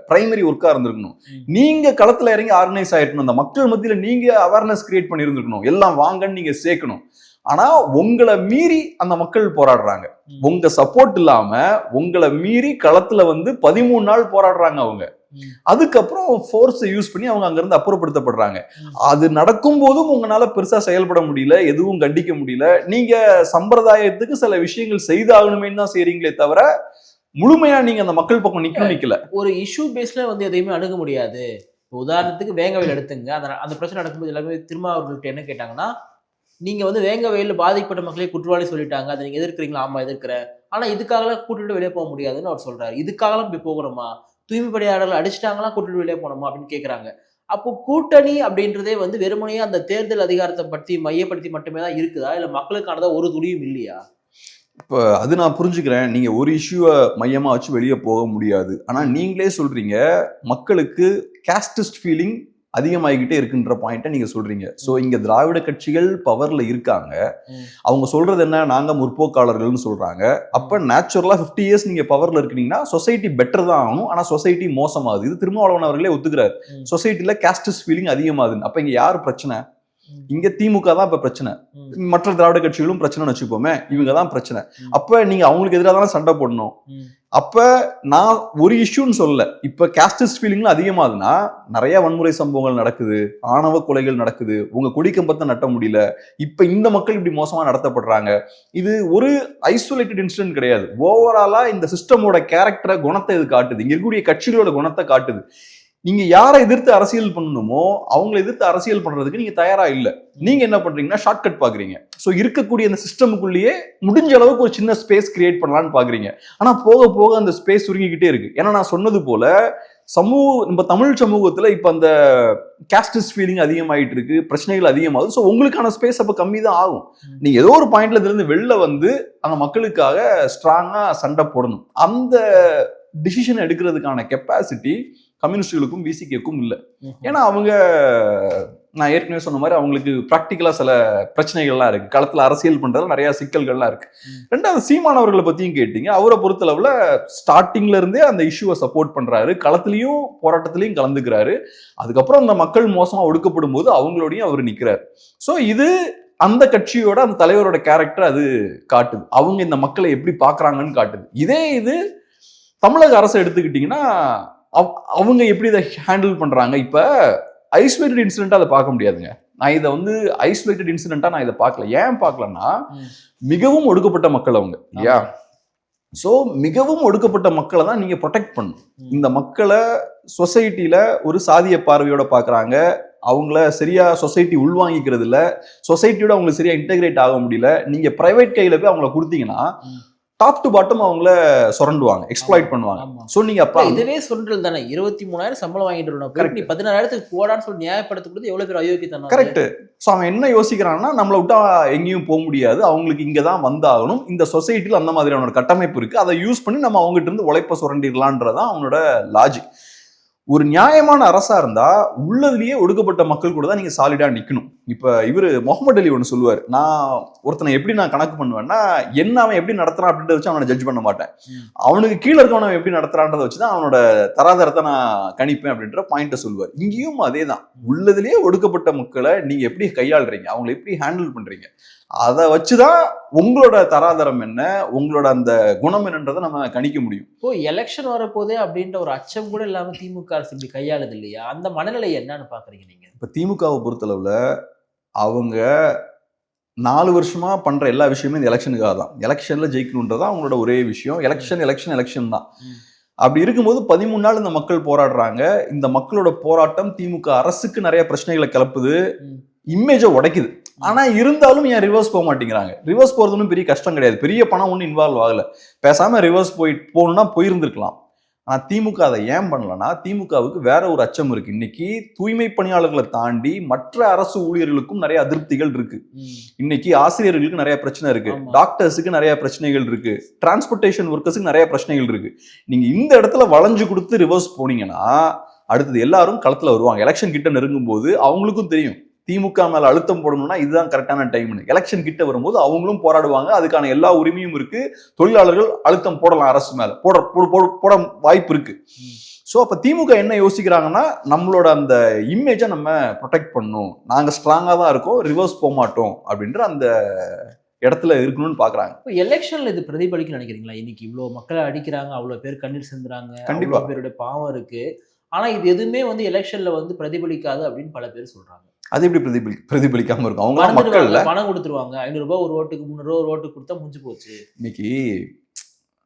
பிரைமரி ஒர்க்கா இருந்திருக்கணும். நீங்க களத்துல இறங்கி ஆர்கனைஸ் ஆயிருக்கணும் அந்த மக்கள் மத்தியில நீங்க அவேர்னஸ் கிரியேட் பண்ணியிருந்திருக்கணும் எல்லாம் வாங்கன்னு நீங்க சேர்க்கணும் ஆனா உங்களை மீறி அந்த மக்கள் போராடுறாங்க. உங்க சப்போர்ட் இல்லாம உங்களை மீறி களத்துல வந்து பதிமூணு நாள் போராடுறாங்க அவங்க. அதுக்கப்புறம் ஃபோர்ஸை யூஸ் பண்ணி அவங்க அங்கிருந்து அப்புறப்படுத்தப்படுறாங்க. அது நடக்கும் போதும் உங்களால பெருசா செயல்பட முடியல எதுவும் கண்டிக்க முடியல. நீங்க சம்பிரதாயத்துக்கு சில விஷயங்கள் செய்தாகணுமேன்னு தான் செய்றீங்களே தவிர முழுமையா நீங்க அந்த மக்கள் பக்கம் நிக்கணும் நிக்கல. ஒரு இஷ்யூ பேஸ்ல வந்து எதையுமே அணுக முடியாது. உதாரணத்துக்கு வேங்கவையில் எடுத்துங்க. அந்த அந்த பிரச்சனை நடக்கும்போது எல்லாமே திருமாவர்கள்ட்ட என்ன கேட்டாங்கன்னா நீங்க வந்து வேங்கவையில் பாதிக்கப்பட்ட மக்களே குற்றவாளி சொல்லிட்டாங்க. அதை நீங்க எதிர்க்கிறீங்களா? ஆமா எதிர்க்கிறேன். ஆனா இதுக்காகலாம் கூட்டிட்டு வெளியே போக முடியாதுன்னு அவர் சொல்றாரு. இதுக்காகலாம் இப்படி போகணுமா? தூய்மைப்படையாளர்கள் அடிச்சிட்டாங்களா கூட்டு வெளியே போனோமா அப்படின்னு கேட்குறாங்க அப்போ கூட்டணி அப்படின்றதே வந்து வெறுமனையே அந்த தேர்தல் அதிகாரத்தை பற்றி மையப்படுத்தி மட்டுமே தான் இருக்குதா? இல்லை மக்களுக்கானதா ஒரு துளியும் இல்லையா? இப்போ அது நான் புரிஞ்சுக்கிறேன். நீங்கள் ஒரு இஷ்யூவை மையமாக வச்சு வெளியே போக முடியாது. ஆனால் நீங்களே சொல்கிறீங்க மக்களுக்கு கேஸ்டிஸ்ட் ஃபீலிங் அதிகமாகிக்கிட்டே இருக்குன்ற பாயிண்ட்டை நீங்க சொல்றீங்க. ஸோ இங்க திராவிட கட்சிகள் பவர்ல இருக்காங்க. அவங்க சொல்றது என்ன? நாங்க முற்போக்காளர்கள்னு சொல்றாங்க. அப்ப நேச்சுரலா 50 இயர்ஸ் நீங்க பவர்ல இருக்கீங்கன்னா சொசைட்டி பெட்டர் தான் ஆகணும். ஆனா சொசைட்டி மோசமாகுது. இது திருமாவளவன் அவர்களே ஒத்துக்கிறாரு. சொசைட்டில கேஸ்டிஸ்ட் ஃபீலிங் அதிகமாகுதுன்னு. அப்ப இங்க யார் பிரச்சனை. இங்க திமுக தான் இப்ப பிரச்சனை. மற்ற திராவிட கட்சிகளும் பிரச்சனைன்னு வச்சுப்போமே இவங்க தான் பிரச்சனை. அப்ப நீங்க அவங்களுக்கு எதிராக தானே சண்டை போடணும். அப்ப நான் ஒரு இஷ்யூன்னு சொல்லல. இப்ப கேஸ்டிஸ்ட் ஃபீலிங்ல அதிகமாகுதுன்னா நிறைய வன்முறை சம்பவங்கள் நடக்குது ஆணவ கொலைகள் நடக்குது உங்க கொடிக்கம்பத்தை நட்ட முடியல இப்ப இந்த மக்கள் இப்படி மோசமா நடத்தப்படுறாங்க. இது ஒரு ஐசோலேட்டட் இன்சிடென்ட் கிடையாது. ஓவராலா இந்த சிஸ்டமோட கேரக்டரை குணத்தை இது காட்டுது. இங்க இருக்கக்கூடிய கட்சிகளோட குணத்தை காட்டுது. நீங்க யாரை எதிர்த்து அரசியல் பண்ணணுமோ அவங்களை எதிர்த்து அரசியல் பண்றதுக்கு நீங்க தயாரா இல்ல. நீங்க என்ன பண்றீங்கன்னா ஷார்ட்கட் பாக்குறீங்க. ஸோ இருக்கக்கூடிய அந்த சிஸ்டமுக்குள்ளேயே முடிஞ்ச அளவுக்கு ஒரு சின்ன ஸ்பேஸ் கிரியேட் பண்ணலாம்னு பாக்குறீங்க. ஆனா போக போக அந்த ஸ்பேஸ் சுருங்கிக்கிட்டே இருக்கு. ஏன்னா நான் சொன்னது போல சமூக நம்ம தமிழ் சமூகத்துல இப்ப அந்த கேஸ்டிஸ் ஃபீலிங் அதிகமாயிட்டு இருக்கு பிரச்சனைகள் அதிகமாகுது. ஸோ உங்களுக்கான ஸ்பேஸ் அப்ப கம்மி தான் ஆகும். நீங்க ஏதோ ஒரு பாயிண்ட்ல இருந்து வெளில வந்து அந்த மக்களுக்காக ஸ்ட்ராங்கா சண்டை போடணும். அந்த டிசிஷன் எடுக்கிறதுக்கான கெப்பாசிட்டி கம்யூனிஸ்டுகளுக்கும் பிசிகேக்கும் இல்லை. ஏன்னா அவங்க நான் ஏற்கனவே சொன்ன மாதிரி அவங்களுக்கு ப்ராக்டிக்கலாக சில பிரச்சனைகள்லாம் இருக்கு. களத்தில் அரசியல் பண்றதுல நிறைய சிக்கல்கள்லாம் இருக்கு. ம். ரெண்டாவது சீமானவர்களை பத்தியும் கேட்டீங்க. அவரை பொறுத்தளவுல ஸ்டார்டிங்ல இருந்தே அந்த இஷ்யூவை சப்போர்ட் பண்றாரு. களத்திலையும் போராட்டத்திலையும் கலந்துக்கிறாரு. அதுக்கப்புறம் அந்த மக்கள் மோசமா ஒடுக்கப்படும் போது அவங்களோடையும் அவர் நிக்கிறாரு. ஸோ இது அந்த கட்சியோட அந்த தலைவரோட கேரக்டர் அது காட்டுது. அவங்க இந்த மக்களை எப்படி பார்க்கறாங்கன்னு காட்டுது. இதே இது தமிழக அரசை எடுத்துக்கிட்டிங்கன்னா அவ- அவங்க எப்படி இதை ஹேண்டில் பண்றாங்க? இப்ப ஐசோலேட்டட் இன்சிடென்ட்டா அதை பார்க்க முடியாதுங்க. நான் இதை வந்து ஐசோலேட்டட் இன்சிடென்ட்டா நான் இதை பார்க்கல. ஏன் பார்க்கலன்னா. மிகவும் ஒடுக்கப்பட்ட மக்கள் அவங்க இல்லையா? ஸோ மிகவும் ஒடுக்கப்பட்ட மக்களை தான் நீங்க ப்ரொடெக்ட் பண்ணணும். ம். இந்த மக்களை சொசைட்டில ஒரு சாதிய பார்வையோட பார்க்கறாங்க. அவங்கள சரியா சொசைட்டி உள்வாங்கிக்கிறது இல்ல சொசைட்டியோட அவங்களுக்கு சரியா இன்டெகிரேட் ஆக முடியல. நீங்க பிரைவேட் கையில போய் அவங்கள கொடுத்தீங்கன்னா. டாப் டு பாட்டம் அவங்கள சுரண்டுவாங்க எக்ஸ்ப்ளாய்ட் பண்ணுவாங்க. ஆமா. ஸோ நீங்க அப்ப இதுவே சொல்றது தானே இருபத்தி மூணாயிரம் சம்பளம் வாங்கிட்டு இருக்கணும் போய் நீ பதினாறாயிரத்துக்கு போடான்னு சொல்லி நியாயப்படுத்துறது எவ்வளவு பேர் அயோக்கியத்தனம் அது? கரெக்ட் ஸோ அவன் என்ன யோசிக்கிறான்னா நம்மளை விட்டா எங்கேயும் போக முடியாது. அவங்களுக்கு இங்கே தான் வந்தாகணும். இந்த சொசைட்டியில் அந்த மாதிரியான ஒரு கட்டமைப்பு இருக்கு. அதை யூஸ் பண்ணி நம்ம அவங்ககிட்ட இருந்து உழைப்ப சுரண்டிடலான்றதான் அவனோட லாஜிக் ஒரு நியாயமான அரசா இருந்தா உள்ளதுலயே ஒடுக்கப்பட்ட மக்கள் கூட தான் நீங்க சாலிடா நிக்கணும். இப்ப இவரு முகமது அலி ஒன்று சொல்லுவார். நான் ஒருத்தனை எப்படி நான் கணக்கு பண்ணுவேன்னா என்ன அவன் எப்படி நடத்துறான் அப்படின்றத வச்சு அவனை ஜட்ஜ் பண்ண மாட்டேன். அவனுக்கு கீழே இருக்கவன் எப்படி நடத்துறான்றதை வச்சு தான் அவனோட தராதரத்தை நான் கணிப்பேன் அப்படின்ற பாயிண்ட்டை சொல்லுவார். இங்கேயும் அதே தான் உள்ளதுலயே ஒடுக்கப்பட்ட மக்களை நீங்க எப்படி கையாளுறீங்க? அவங்களை எப்படி ஹேண்டில் பண்றீங்க? அதை வச்சுதான் உங்களோட தராதரம் என்ன உங்களோட அந்த குணம் என்னன்றதை நம்ம கணிக்க முடியும். இப்போ எலெக்ஷன் வரப்போதே அப்படின்ற ஒரு அச்சம் கூட இல்லாம திமுக அரசு இப்படி கையாளுது இல்லையா? அந்த மனநிலை என்னன்னு பாக்குறீங்க நீங்க? இப்ப திமுகவை பொறுத்தளவுல அவங்க நாலு வருஷமா பண்ற எல்லா விஷயமும் இந்த எலெக்ஷனுக்காக தான். எலெக்ஷன்ல ஜெயிக்கணுன்றதா அவங்களோட ஒரே விஷயம். எலெக்ஷன் எலெக்ஷன் எலெக்ஷன் தான். அப்படி இருக்கும்போது பதிமூணு நாள் இந்த மக்கள் போராடுறாங்க. இந்த மக்களோட போராட்டம் திமுக அரசுக்கு நிறைய பிரச்சனைகளை கிளப்புது. இமேஜை உடைக்குது. ஆனா இருந்தாலும் ஏன் ரிவர்ஸ் போக மாட்டேங்கிறாங்க? ரிவர்ஸ் ஒன்றும் பெரிய கஷ்டம் கிடையாது. பெரிய பணம் ஒன்றும் இன்வால்வ் ஆகல. பேசாம ரிவர்ஸ் போய் போகணும்னா போயிருந்திருக்கலாம். ஆனா திமுக அதை ஏன் பண்ணலன்னா திமுகவுக்கு வேற ஒரு அச்சம் இருக்கு. இன்னைக்கு தூய்மை பணியாளர்களை தாண்டி மற்ற அரசு ஊழியர்களுக்கும் நிறைய அதிருப்திகள் இருக்கு. இன்னைக்கு ஆசிரியர்களுக்கு நிறைய பிரச்சனை இருக்கு. டாக்டர்ஸுக்கு நிறைய பிரச்சனைகள் இருக்கு. டிரான்ஸ்போர்ட்டேஷன் ஒர்க்கர்ஸுக்கு நிறைய பிரச்சனைகள் இருக்கு. நீங்க இந்த இடத்துல வளைஞ்சு கொடுத்து ரிவர்ஸ் போனீங்கன்னா அடுத்தது எல்லாரும் களத்துல வருவாங்க. எலெக்ஷன் கிட்ட நெருங்கும் போது அவங்களுக்கும் தெரியும். திமுக மேல அழுத்தம் போடணும்னா இதுதான் கரெக்டான டைம்னு எலெக்ஷன் கிட்ட வரும்போது அவங்களும் போராடுவாங்க. அதுக்கான எல்லா உரிமையும் இருக்கு. தொழிலாளர்கள் அழுத்தம் போடலாம் அரசு மேல. போட போட- வாய்ப்பு இருக்கு. ஸோ அப்போ திமுக என்ன யோசிக்கிறாங்கன்னா நம்மளோட அந்த இமேஜை நம்ம ப்ரொடெக்ட் பண்ணணும். நாங்கள் ஸ்ட்ராங்காக தான் இருக்கோம். ரிவர்ஸ் போக மாட்டோம் அப்படின்ற அந்த இடத்துல இருக்கணும்னு பார்க்குறாங்க இப்போ எலெக்ஷன்ல இது பிரதிபலிக்கும் நினைக்கிறீங்களா? இன்னைக்கு இவ்வளவு மக்களை அடிக்கிறாங்க அவ்வளவு பேர் கண்ணீர் சிந்துறாங்க கண்டிப்பா. பேருடைய பாவம் இருக்கு. ஆனா இது எதுவுமே வந்து எலெக்ஷன்ல வந்து பிரதிபலிக்காது அப்படின்னு பல பேர் சொல்றாங்க. அது எப்படி பிரதிபலி பிரதிபலிக்காம இருக்கும்? அவங்களாம் மக்கள் பணம் கொடுத்துருவாங்க. ஐநூறு ரூபாய் ஒரு ஓட்டுக்கு முந்நூறு ரூபாய் ஒரு ஓட்டுக்கு கொடுத்தா முடிஞ்சு போச்சு. இன்னைக்கு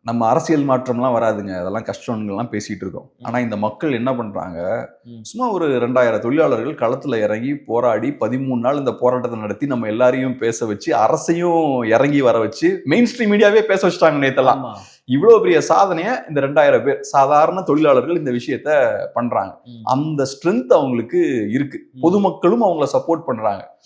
நம்ம அரசியல் மாற்றம்லாம் வராதுங்க. அதெல்லாம் கஷ்டம்லாம் பேசிட்டு இருக்கோம். ஆனா இந்த மக்கள் என்ன பண்றாங்க? ம். சும்மா ஒரு ரெண்டாயிரம் தொழிலாளர்கள் களத்துல இறங்கி போராடி பதிமூணு நாள் இந்த போராட்டத்தை நடத்தி நம்ம எல்லாரையும் பேச வச்சு அரசையும் இறங்கி வர வச்சு மெயின் ஸ்ட்ரீம் மீடியாவே பேச வச்சுட்டாங்க நேத்தெல்லாம். ஆமா இவ்வளவு பெரிய சாதனையை இந்த ரெண்டாயிரம் பேர் சாதாரண தொழிலாளர்கள் இந்த விஷயத்த பண்றாங்க. அந்த ஸ்ட்ரென்த் அவங்களுக்கு இருக்கு. பொதுமக்களும் அவங்கள சப்போர்ட் பண்றாங்க.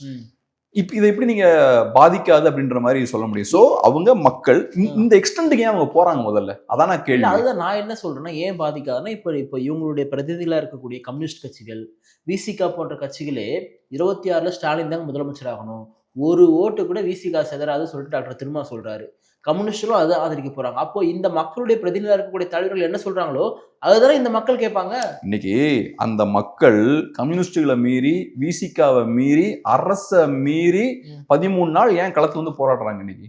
இப்ப இதை எப்படி நீங்க பாதிக்காது அப்படின்ற மாதிரி சொல்ல முடியும்? சோ அவங்க மக்கள் இந்த- எக்ஸ்டென்ட்டுக்கு ஏன் அவங்க போறாங்க முதல்ல? அதான் நான் கேள்வி. அதுதான் நான் என்ன சொல்றேன்னா ஏன் பாதிக்காதுன்னா இப்போ இப்போ இவங்களுடைய பிரதிநிதிகளா இருக்கக்கூடிய கம்யூனிஸ்ட் கட்சிகள் விசிகா போன்ற கட்சிகளே இருபத்தி ஆறுல ஸ்டாலின் தான் முதலமைச்சர் ஆகணும். ஒரு ஓட்டு கூட விசிகா செதறாது சொல்லிட்டு டாக்டர் திருமா சொல்றாரு. கம்யூனிஸ்டரும் அதை ஆதரிக்க போறாங்க. அப்போ இந்த மக்களுடைய பிரதிநிதியா இருக்கக்கூடிய தலைவர்கள் என்ன சொல்றாங்களோ அதுதானே இந்த மக்கள் கேட்பாங்க. இன்னைக்கு அந்த மக்கள் கம்யூனிஸ்டுகளை மீறி விசிகாவை மீறி அரச மீறி. பதிமூணு நாள் ஏன் களத்துல வந்து போராடுறாங்க இன்னைக்கு?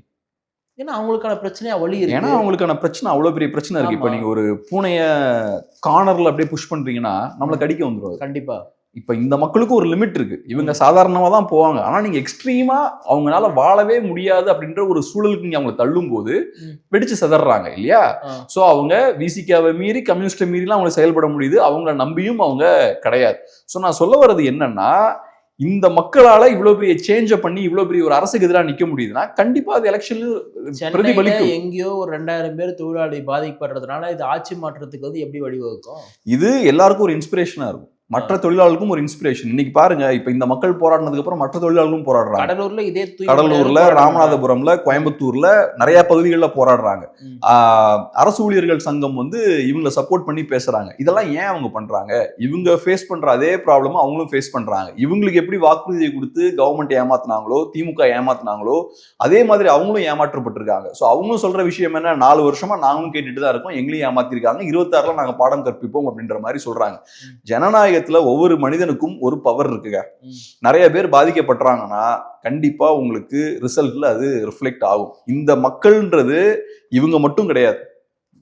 ஏன்னா அவங்களுக்கான பிரச்சனையா வழி ஏன்னா அவங்களுக்கான பிரச்சனை அவ்வளவு பெரிய பிரச்சனை இருக்கு. இப்ப. நீங்க ஒரு பூனைய கார்னர்ல அப்படியே புஷ் பண்றீங்கன்னா நம்மள கடிக்க வந்துரும் கண்டிப்பா. இப்ப இந்த மக்களுக்கு ஒரு லிமிட் இருக்கு. இவங்க சாதாரணமா தான் போவாங்க. ஆனா நீங்க எக்ஸ்ட்ரீமா அவங்களால வாழவே முடியாது அப்படின்ற ஒரு சூழலுக்கு நீங்க அவங்களை தள்ளும் போது. வெடிச்சு செதறாங்க இல்லையா. சோ அவங்க விசிகாவை மீறி கம்யூனிஸ்ட மீறிலாம் அவங்க செயல்பட முடியுது. அவங்கள நம்பியும் அவங்க கிடையாது. சோ நான் சொல்ல வர்றது என்னன்னா இந்த மக்களால இவ்வளவு பெரிய சேஞ்ச பண்ணி இவ்வளவு பெரிய ஒரு அரசுக்கு எதிராக நிக்க முடியுதுன்னா கண்டிப்பா அது எலெக்ஷன்ல பிரதிபலிக்கும். எங்கேயோ ஒரு ரெண்டாயிரம் பேர் தொழிலாளி பாதிக்கப்படுறதுனால இது ஆட்சி மாற்றத்துக்கு வந்து எப்படி வழிவகுக்கும்? இது எல்லாருக்கும் ஒரு இன்ஸ்பிரேஷனா இருக்கும். மற்ற தொழிலாளர்களுக்கும் ஒரு இன்ஸ்பிரேஷன் இன்னைக்கு பாருங்க இப்ப இந்த மக்கள் போராடினதுக்கு அப்புறம் மற்ற தொழிலாளர்களும் போராடுறாங்க. கடலூர்ல இதே கடலூர்ல ராமநாதபுரம்ல கோயம்புத்தூர்ல நிறைய பகுதிகளில் போராடுறாங்க. அரசு ஊழியர்கள் சங்கம் வந்து இவங்களை சப்போர்ட் பண்ணி பேசுறாங்க. இதெல்லாம் ஏன் அவங்க பண்றாங்க? இவங்க ஃபேஸ் பண்ற அதே ப்ராப்ளம் அவங்களும் ஃபேஸ் பண்றாங்க. இவங்களுக்கு எப்படி வாக்குறுதியை கொடுத்து கவர்மெண்ட் ஏமாத்துனாங்களோ திமுக ஏமாத்துனாங்களோ அதே மாதிரி அவங்களும் ஏமாற்றப்பட்டிருக்காங்க. ஸோ அவங்களும் சொல்ற விஷயம் என்ன? நாலு வருஷமா நாங்களும் கேட்டுட்டு தான் இருக்கோம். எங்களையும் ஏமாத்திருக்காங்க. இருபத்தாறுல நாங்க பாடம் கற்பிப்போம் அப்படின்ற மாதிரி சொல்றாங்க. ம். ஜனநாயகத்துல ஒவ்வொரு மனிதனுக்கும் ஒரு பவர் இருக்குங்க. நிறைய பேர் பாதிக்கப்படுறாங்கன்னா கண்டிப்பா உங்களுக்கு ரிசல்ட்ல அது ரிஃப்ளெக்ட் ஆகும். இந்த மக்கள்ன்றது இவங்க மட்டும் கிடையாது.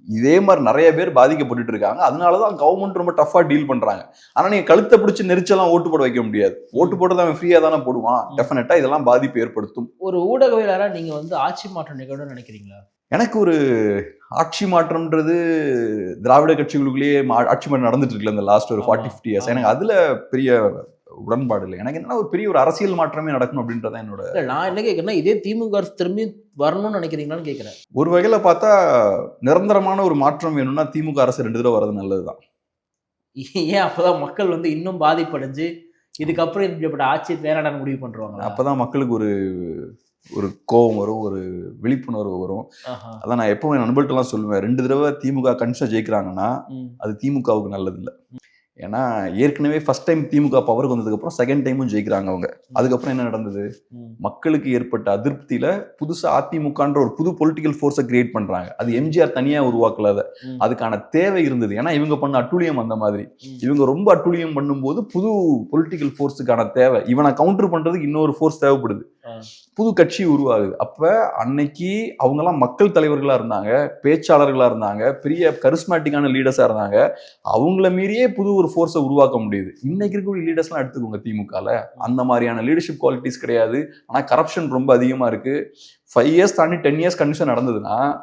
இதே மாதிரி நிறைய பேர் பாதிக்கப்பட்டுட்டு இருக்காங்க. அதனாலதான் கவர்மெண்ட் ரொம்ப டஃபா டீல் பண்றாங்க. ஆனா நீங்க கழுத்தை பிடிச்சி நெரிச்சலாம் ஓட்டு போட வைக்க முடியாது. ஓட்டு போடுறது அவன் ஃப்ரீயா தானே போடுவான். டெஃபினட்டா இதெல்லாம் பாதிப்பு ஏற்படுத்தும். ஒரு ஊடகவியலாளரா நீங்க வந்து ஆட்சி மாற்றம் நிகழ்வுன்னு நினைக்கிறீங்களா? எனக்கு ஒரு ஆட்சி மாற்றம்ன்றது திராவிட கட்சிகளுக்குள்ளேயே ஆட்சி மாற்றம் நடந்துட்டு இருக்குல்ல இந்த லாஸ்ட் ஒரு ஃபார்ட்டி ஃபிஃப்டி இயர்ஸ். எனக்கு அதுல பெரிய உடன்பாடு இல்லை. எனக்கு என்ன ஒரு பெரிய ஒரு அரசியல் மாற்றமே நடக்கணும் அப்படின்றத என்னோட நான் என்ன கேட்கறேன்னா இதே திமுக அரசு திரும்பி வரணும்னு நினைக்கிறீங்களான்னு கேட்கறேன் ஒரு வகையில பார்த்தா நிரந்தரமான ஒரு மாற்றம் வேணும்னா திமுக அரசு ரெண்டு தடவை வர்றது நல்லதுதான் ஏன் அப்பதான் மக்கள் வந்து இன்னும் பாதிப்படைஞ்சு இதுக்கப்புறம் இப்படிப்பட்ட ஆட்சி வேணாடான்னு முடிவு பண்றாங்களா? அப்பதான் மக்களுக்கு ஒரு ஒரு கோபம் வரும் ஒரு விழிப்புணர்வு வரும். அதான் நான் எப்பவும் என் நண்பர்கள்ட்டலாம் சொல்லுவேன் ரெண்டு தடவை திமுக கன்ஷன் ஜெயிக்கிறாங்கன்னா. அது திமுகவுக்கு நல்லது இல்லை ஏன்னா ஏற்கனவே ஃபர்ஸ்ட் டைம் திமுக பவருக்கு வந்ததுக்கப்புறம் செகண்ட் டைமும் ஜெயிக்கிறாங்க அவங்க அதுக்கப்புறம் என்ன நடந்தது. மக்களுக்கு ஏற்பட்ட அதிருப்தியில புதுசா அதிமுகன்ற ஒரு புது பொலிட்டிக்கல் ஃபோர்ஸை கிரியேட் பண்றாங்க அது எம்ஜிஆர் தனியா உருவாக்கல. அதுக்கான தேவை இருந்தது ஏன்னா இவங்க பண்ண அட்டுழியம் அந்த மாதிரி. இவங்க ரொம்ப அட்டுழியம் பண்ணும்போது புது பொலிட்டிக்கல் ஃபோர்ஸுக்கான தேவை இவனை கவுண்டர் பண்றதுக்கு இன்னொரு ஃபோர்ஸ் தேவைப்படுது. புது கட்சி உருவாகுது. அப்ப அன்னைக்கு அவங்கெல்லாம் மக்கள் தலைவர்களா இருந்தாங்க பேச்சாளர்களா இருந்தாங்க பெரிய கரிஸ்மேட்டிக்கான லீடர்ஸா இருந்தாங்க. அவங்கள மீறியே புது ஒரு ஃபோர்ஸை உருவாக்க முடியுது. இன்னைக்கு இருக்கக்கூடிய லீடர்ஸ்லாம் எடுத்துக்கோங்க திமுகல. அந்த மாதிரியான லீடர்ஷிப் குவாலிட்டிஸ் கிடையாது. ஆனா கரப்ஷன் ரொம்ப அதிகமா இருக்கு. ஃபைவ் இயர்ஸ் தாண்டி டென் இயர்ஸ் கண்டிஷன் நடந்ததுன்னா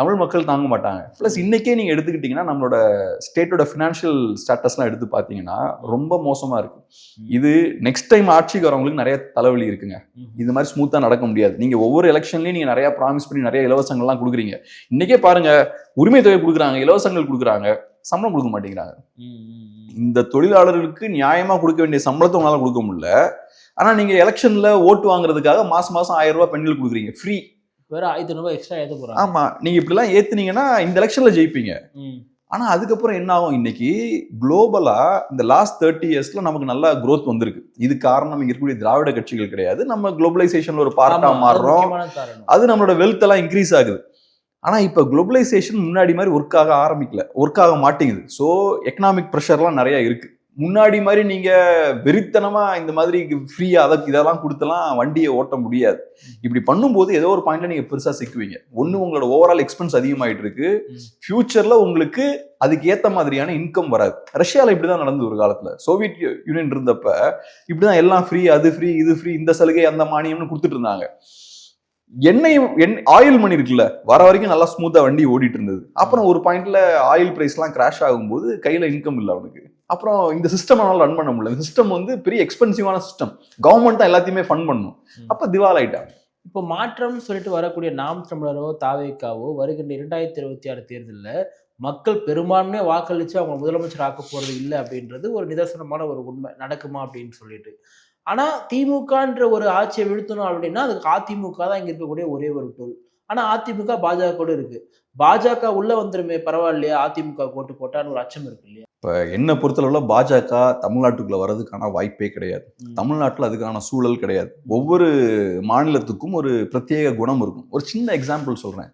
தமிழ் மக்கள் தாங்க மாட்டாங்க. ப்ளஸ் இன்னைக்கே நீங்க எடுத்துக்கிட்டீங்கன்னா நம்மளோட ஸ்டேட்டோட ஃபினான்ஷியல் ஸ்டேட்டஸ்லாம் எடுத்து பார்த்தீங்கன்னா ரொம்ப மோசமா இருக்கு. இது நெக்ஸ்ட் டைம் ஆட்சிக்கு வரவங்களுக்கு நிறைய தலைவலி இருக்குங்க. இது மாதிரி ஸ்மூத்தா நடக்க முடியாது. நீங்க ஒவ்வொரு எலெக்ஷன்லயும் நீங்க நிறைய ப்ராமிஸ் பண்ணி நிறைய இலவசங்கள்லாம் கொடுக்குறீங்க. இன்னைக்கே பாருங்க உரிமை தொகை கொடுக்குறாங்க இலவசங்கள் கொடுக்குறாங்க சம்பளம் கொடுக்க மாட்டேங்கிறாங்க. இந்த தொழிலாளர்களுக்கு நியாயமா கொடுக்க வேண்டிய சம்பளத்தை உங்களால கொடுக்க முடியல. ஆனா நீங்க எலெக்ஷன்ல ஓட்டு வாங்குறதுக்காக மாசம் மாசம் ஆயிரம் ரூபாய் பெண்கள் கொடுக்குறீங்க. ஃப்ரீ வேற ஆயிரத்தி ரூபாய் எக்ஸ்ட்ரா ஏத்த போறாங்க. ஆமா நீங்க இப்படிலாம் ஏத்துனீங்கன்னா இந்த எலெக்ஷன்ல ஜெயிப்பீங்க. ஆனா அதுக்கப்புறம் என்ன ஆகும்? இன்னைக்கு குளோபலா இந்த லாஸ்ட் தேர்ட்டி இயர்ஸ்ல நமக்கு நல்ல growth வந்திருக்கு. இது காரணம் இங்க இருக்கக்கூடிய திராவிட கட்சிகள் கிடையாது. நம்ம குளோபலைசேஷன்ல ஒரு பார்ட்டா மாறுறோம். அது நம்மளோட வெல்த் எல்லாம் இன்க்ரீஸ் ஆகுது. ஆனா இப்ப குளோபலைசேஷன் முன்னாடி மாதிரி ஒர்க் ஆக ஆரம்பிக்கல. ஒர்க் ஆக மாட்டேங்குது. ஸோ எக்கனாமிக் ப்ரெஷர்லாம் நிறைய இருக்கு. முன்னாடி மாதிரி நீங்க வெறித்தனமா இந்த மாதிரி ஃப்ரீயா அதற்கு இதெல்லாம் கொடுத்தெல்லாம் வண்டியை ஓட்ட முடியாது. இப்படி பண்ணும்போது ஏதோ ஒரு பாயிண்ட்ல நீங்க பெருசா சிக்குவீங்க. ஒண்ணு உங்களோட ஓவரால் எக்ஸ்பென்ஸ் அதிகமாயிட்டு இருக்கு. ஃபியூச்சர்ல உங்களுக்கு அதுக்கு ஏத்த மாதிரியான இன்கம் வராது. ரஷ்யால இப்படிதான் நடந்தது ஒரு காலத்துல. சோவியத் யூனியன் இருந்தப்ப இப்படிதான் எல்லாம் ஃப்ரீ அது ஃப்ரீ இது ஃப்ரீ இந்த சலுகை அந்த மானியம்னு கொடுத்துட்டு இருந்தாங்க. எண்ணெய் எண் ஆயில் மணி இருக்குல்ல வர வரைக்கும் நல்லா ஸ்மூத்தா வண்டி ஓடிட்டு இருந்தது. அப்புறம் ஒரு பாயிண்ட்ல ஆயில் பிரைஸ்லாம் கிராஷ் ஆகும்போது கையில இன்கம் இல்லை அவனுக்கு. அப்புறம் இந்த சிஸ்டம் ரன் பண்ண முடியல. இந்த சிஸ்டம் வந்து பெரிய எக்ஸ்பென்சிவான சிஸ்டம் கவர்மெண்ட் தான் எல்லாத்தையுமே ஃபண்ட் பண்ணும். அப்ப திவால் ஆயிட்டாங்க இப்போ மாற்றம்னு சொல்லிட்டு வரக்கூடிய நாம் தமிழரோ தாவேக்காவோ வருகின்ற இரண்டாயிரத்தி இருபத்தி ஆறு தேர்தலில் மக்கள் பெரும்பான்மையாக வாக்களித்து அவங்க முதலமைச்சர் ஆக்க போகிறது இல்லை அப்படின்றது ஒரு நிதர்சனமான ஒரு உண்மை. நடக்குமா அப்படின்னு சொல்லிட்டு. ஆனால் திமுகன்ற ஒரு ஆட்சியை வீழ்த்தணும் அப்படின்னா அதுக்கு அதிமுக தான் இங்கே இருக்கக்கூடிய ஒரே ஒரு டூல் ஆனால் அதிமுக பாஜக கூட இருக்கு. பாஜக உள்ள வந்துருமே பரவாயில்லையா அதிமுக ஓட்டு போட்டான்னு ஒரு அச்சம் இருக்கு இல்லையா? இப்ப என்ன பொறுத்தளவுல பாஜக தமிழ்நாட்டுக்குள்ள வர்றதுக்கான வாய்ப்பே கிடையாது. தமிழ்நாட்டுல அதுக்கான சூழல் கிடையாது. ஒவ்வொரு மாநிலத்துக்கும் ஒரு பிரத்யேக குணம் இருக்கும். ஒரு சின்ன எக்ஸாம்பிள் சொல்றேன்.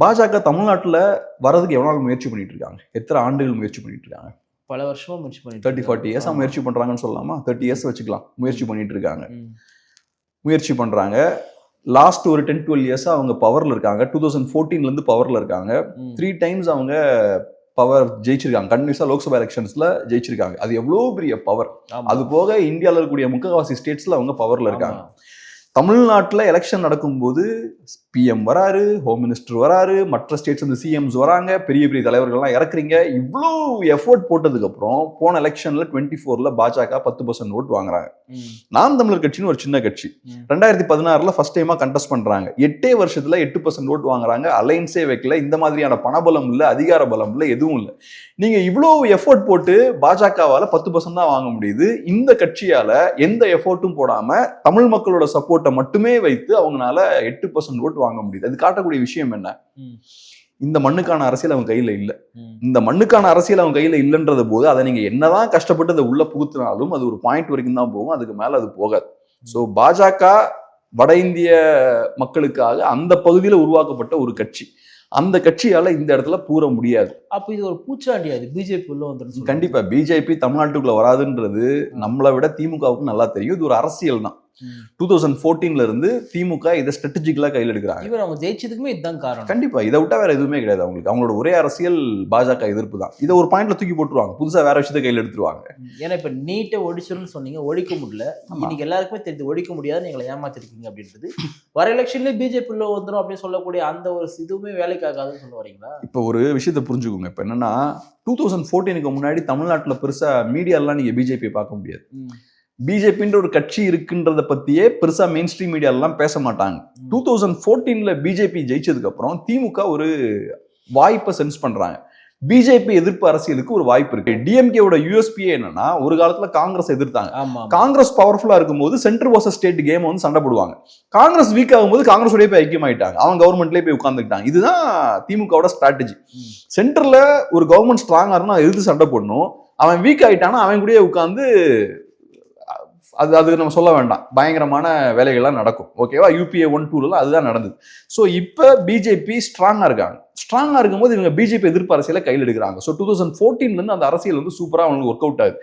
பாஜக தமிழ்நாட்டுல வர்றதுக்கு எவ்வளவு நாள் முயற்சி பண்ணிட்டு இருக்காங்க? எத்தனை ஆண்டுகள் முயற்சி பண்ணிட்டு இருக்காங்க? பல வருஷமா முயற்சி பண்ணிட்டு தேர்ட்டி ஃபார்ட்டி இயர்ஸா ஆமா. முயற்சி பண்றாங்கன்னு சொல்லலாமா? தேர்ட்டி இயர்ஸ் வச்சுக்கலாம். முயற்சி பண்ணிட்டு இருக்காங்க. முயற்சி பண்றாங்க. லாஸ்ட் ஒரு டென் டுவெல் இயர்ஸா அவங்க பவர்ல இருக்காங்க. டூ தௌசண்ட் ஃபோர்டீன்ல இருந்து பவர்ல இருக்காங்க. த்ரீ டைம்ஸ் அவங்க பவர் ஜெயிச்சிருக்காங்க கண்டினியூஸா லோக்சபா எலெக்ஷன்ஸ்ல ஜெயிச்சிருக்காங்க அது எவ்வளோ பெரிய பவர். அது போக இந்தியாவில் இருக்கக்கூடிய முக்கால்வாசி ஸ்டேட்ஸ்ல அவங்க பவர்ல இருக்காங்க. தமிழ்நாட்டுல எலெக்ஷன் நடக்கும்போது பிஎம் வராரு ஹோம் மினிஸ்டர் வராரு மற்ற ஸ்டேட்ஸ் வந்து சிஎம்ஸ் வராங்க பெரிய பெரிய தலைவர்கள்லாம் இறக்குறீங்க. இவ்வளோ எஃபோர்ட் போட்டதுக்கு அப்புறம் போன எலெக்ஷன்ல டுவெண்ட்டி ஃபோர்ல பாஜக பத்து பர்சன்ட் ஓட்டு வாங்குறாங்க. நாம் தமிழர் கட்சின்னு ஒரு சின்ன கட்சி. ரெண்டாயிரத்தி பதினாறுல ஃபர்ஸ்ட் டைமா கண்டெஸ்ட் பண்றாங்க. எட்டே வருஷத்துல எட்டு பர்சன்ட் ஓட்டு வாங்குறாங்க. அலைன்ஸே வைக்கல. இந்த மாதிரியான பணபலம் இல்ல அதிகார பலம் இல்ல எதுவும் இல்ல. நீங்க இவ்வளோ எஃபோர்ட் போட்டு பாஜகவால பத்து பர்சன்ட் தான் வாங்க முடியுது. இந்த கட்சியால எந்த எஃபோர்ட்டும் போடாம தமிழ் மக்களோட சப்போர்ட்டை மட்டுமே வைத்து அவங்களால எட்டு பர்சன்ட் ஓட்டு வாங்க முடியுது. அது காட்டக்கூடிய விஷயம் என்ன. இந்த மண்ணுக்கான அரசியல் அவங்க கையில இல்ல. இந்த மண்ணுக்கான அரசியல் அவங்க கையில இல்லைன்றது போது அதை நீங்க என்னதான் கஷ்டப்பட்டு அதை உள்ள புகுத்தினாலும் அது ஒரு பாயிண்ட் வரைக்கும் தான் போகும். அதுக்கு மேல அது போகாது. ஸோ பாஜக வட இந்திய மக்களுக்காக அந்த பகுதியில் உருவாக்கப்பட்ட ஒரு கட்சி. அந்த கட்சியால இந்த இடத்துல பூர முடியாது. அப்ப இது ஒரு பூச்சாண்டி அது பிஜேபி உள்ள வந்துடும் கண்டிப்பா. பிஜேபி தமிழ்நாட்டுக்குள்ள வராதுன்றது நம்மளை விட திமுகவுக்கு நல்லா தெரியும். இது ஒரு அரசியல் தான் டூ தௌசண்ட் ஃபோர்டீன்ல இருந்து திமுக இதை ஸ்ட்ராட்டஜிக்கலா கையில் எடுக்கிறாங்க இவன் அவங்க ஜெயிச்சதுக்குமே இதுதான் காரணம். கண்டிப்பா. இதை விட்டா வேற எதுவுமே கிடையாது அவங்களுக்கு. அவங்களோட ஒரே அரசியல் பாஜக எதிர்ப்பு தான். இதை ஒரு பாயிண்ட்ல தூக்கி போட்டுருவாங்க. புதுசா வேற விஷயத்தை கையில் எடுத்துருவாங்க. ஏன்னா இப்ப நீட்டை ஒடிச்சிருன்னு சொன்னீங்க. ஒழிக்க முடியல. இன்னைக்கு எல்லாருக்குமே தெரிஞ்சு ஒழிக்க முடியாது. நீங்களை ஏமாத்திருக்கீங்க அப்படின்றது. வர எலெக்ஷன்லயே பிஜேபி உள்ள வந்துடும் அப்படின்னு சொல்லக்கூடிய அந்த ஒரு இதுவுமே வேலைக்கு ஆகாதுன்னு சொல்ல வரீங்களா? இப்போ ஒரு விஷயத்தை புரிஞ்சுக்கோங்க. இப்போ என்னன்னா டூ தௌசண்ட் ஃபோர்டீனுக்கு முன்னாடி தமிழ்நாட்டில் பெருசா மீடியாலாம் நீங்க பிஜேபி பார்க்க முடியாது. பிஜேபின்ற ஒரு கட்சி இருக்குன்றத பத்தியே பெருசா மெயின் ஸ்ட்ரீம் மீடியாலாம் பேச மாட்டாங்க. டூ தௌசண்ட் ஃபோர்டீன்ல பிஜேபி ஜெயிச்சதுக்கு அப்புறம் திமுக ஒரு வாய்ப்பை சென்ஸ் பண்றாங்க. பிஜேபி எதிர்ப்பு அரசியலுக்கு ஒரு வாய்ப்பு இருக்கு. டிஎம்கேவோட யூஎஸ்பியே என்னன்னா ஒரு காலத்துல காங்கிரஸ் எதிர்த்தாங்க. காங்கிரஸ் பவர்ஃபுல்லா இருக்கும்போது சென்ட்ரல் வர்சஸ் ஸ்டேட் கேம் வந்து சண்டை போடுவாங்க. காங்கிரஸ் வீக் ஆகும்போது காங்கிரஸோடய போய் ஐக்கியமாயிட்டாங்க. அவங்க கவர்மெண்ட்லயே போய் உட்காந்துக்கிட்டாங்க இதுதான் திமுகவோட ஸ்ட்ராட்டஜி. சென்டர்ல ஒரு கவர்மெண்ட் ஸ்ட்ராங்கா இருந்தா எதிர்த்து சண்டை போடணும். அவன் வீக் ஆயிட்டானா அவன் கூடயே உட்காந்து அது அது நம்ம சொல்ல வேண்டாம். பயங்கரமான வேலைகள்லாம் நடக்கும். ஓகேவா யூபிஏ ஒன் டூலாம் அதுதான் நடந்தது. ஸோ இப்போ பிஜேபி ஸ்ட்ராங்காக இருக்காங்க. ஸ்ட்ராங்காக இருக்கும்போது இவங்க பிஜேபி எதிர்ப்பு அரசியலை கையில் எடுக்கிறாங்க. ஸோ டூ தௌசண்ட் ஃபோர்டீன்லேருந்து அந்த அரசியல் வந்து சூப்பராக அவங்களுக்கு ஒர்க் அவுட் ஆகுது.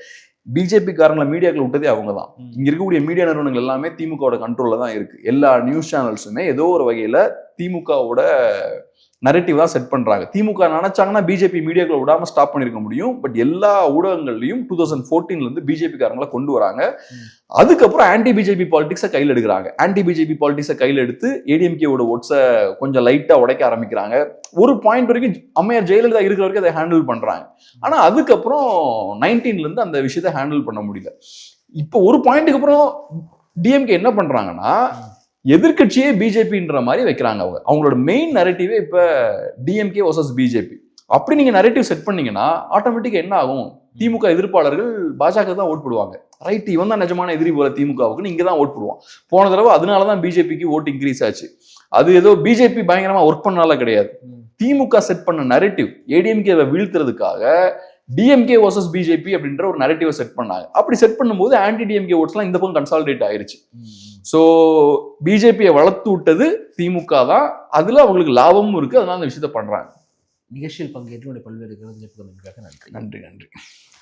பிஜேபி காரங்களை மீடியாக்கள் விட்டதே அவங்க தான். இங்க இருக்கக்கூடிய மீடியா நிறுவனங்கள் எல்லாமே திமுகவோட கண்ட்ரோல்ல தான் இருக்கு. எல்லா நியூஸ் சேனல்ஸுமே ஏதோ ஒரு வகையில திமுகவோட நரேட்டிவ் தான் செட் பண்றாங்க. திமுக நினைச்சாங்கன்னா பிஜேபி மீடியாக்களை விடாம ஸ்டாப் பண்ணிருக்க முடியும். பட் எல்லா ஊடகங்கள்லயும் டூ தௌசண்ட் ஃபோர்டீன்ல இருந்து பிஜேபி காரங்களை கொண்டு வராங்க. அதுக்கப்புறம் ஆன்டி பிஜேபி பாலிடிக்ஸை கையில் எடுக்கிறாங்க. ஆன்டி பிஜேபி பாலிடிக்ஸை கையில் எடுத்து ஏடிஎம்கேவோட ஓட்ஸை கொஞ்சம் லைட்டா உடைக்க ஆரம்பிக்கிறாங்க. ஒரு பாயிண்ட் வரைக்கும் அம்மையார் ஜெயலலிதா இருக்கிற வரைக்கும் அதை ஹேண்டில் பண்றாங்க. ஆனா அதுக்கப்புறம் 19 ல இருந்து அந்த விஷயத்தை ஹேண்டில் பண்ண முடியல. இப்போ ஒரு பாயிண்ட்டுக்கு அப்புறம் டிஎம்கே என்ன பண்றாங்கன்னா எதிர்க்கட்சியே பிஜேபின்ற மாதிரி வைக்கிறாங்க அவங்க. அவங்களோட மெயின் நரேட்டிவே இப்ப டிஎம்கே வர்சஸ் பிஜேபி அப்படி நீங்க நரேட்டிவ் செட் பண்ணீங்கன்னா ஆட்டோமேட்டிக்கா என்ன ஆகும் திமுக எதிர்ப்பாளர்கள் பாஜக தான் ஓட் போடுவாங்க. ரைட் இவன் தான் நிஜமான எதிரி போல திமுகவுக்கு நீங்க தான் ஓட் போடுவான். போன தடவை அதனால தான் பிஜேபிக்கு ஓட் இன்க்ரீஸ் ஆச்சு. அது ஏதோ பிஜேபி பயங்கரமா ஒர்க் பண்ணால கிடையாது. திமுக செட் பண்ண நரேட்டிவ் ஏடிஎம்கேவை வீழ்த்துறதுக்காக டிஎம்கே வர்சஸ் பிஜேபி அப்படின்ற ஒரு நரேட்டிவை செட் பண்ணாங்க. அப்படி செட் பண்ணும்போது ஆன்டி டிஎம்கே ஓட்ஸ்லாம் இந்த பக்கம் கன்சாலிடேட் ஆயிருச்சு. ஸோ பிஜேபியை வளர்த்து விட்டது திமுக தான். அதுல அவங்களுக்கு லாபமும் இருக்கு. அதனால அந்த விஷயத்த பண்றாங்க. நிகழ்ச்சியில் பங்கேற்று பல்வேறு கருத்துக்களுக்கு நன்றி. நன்றி நன்றி.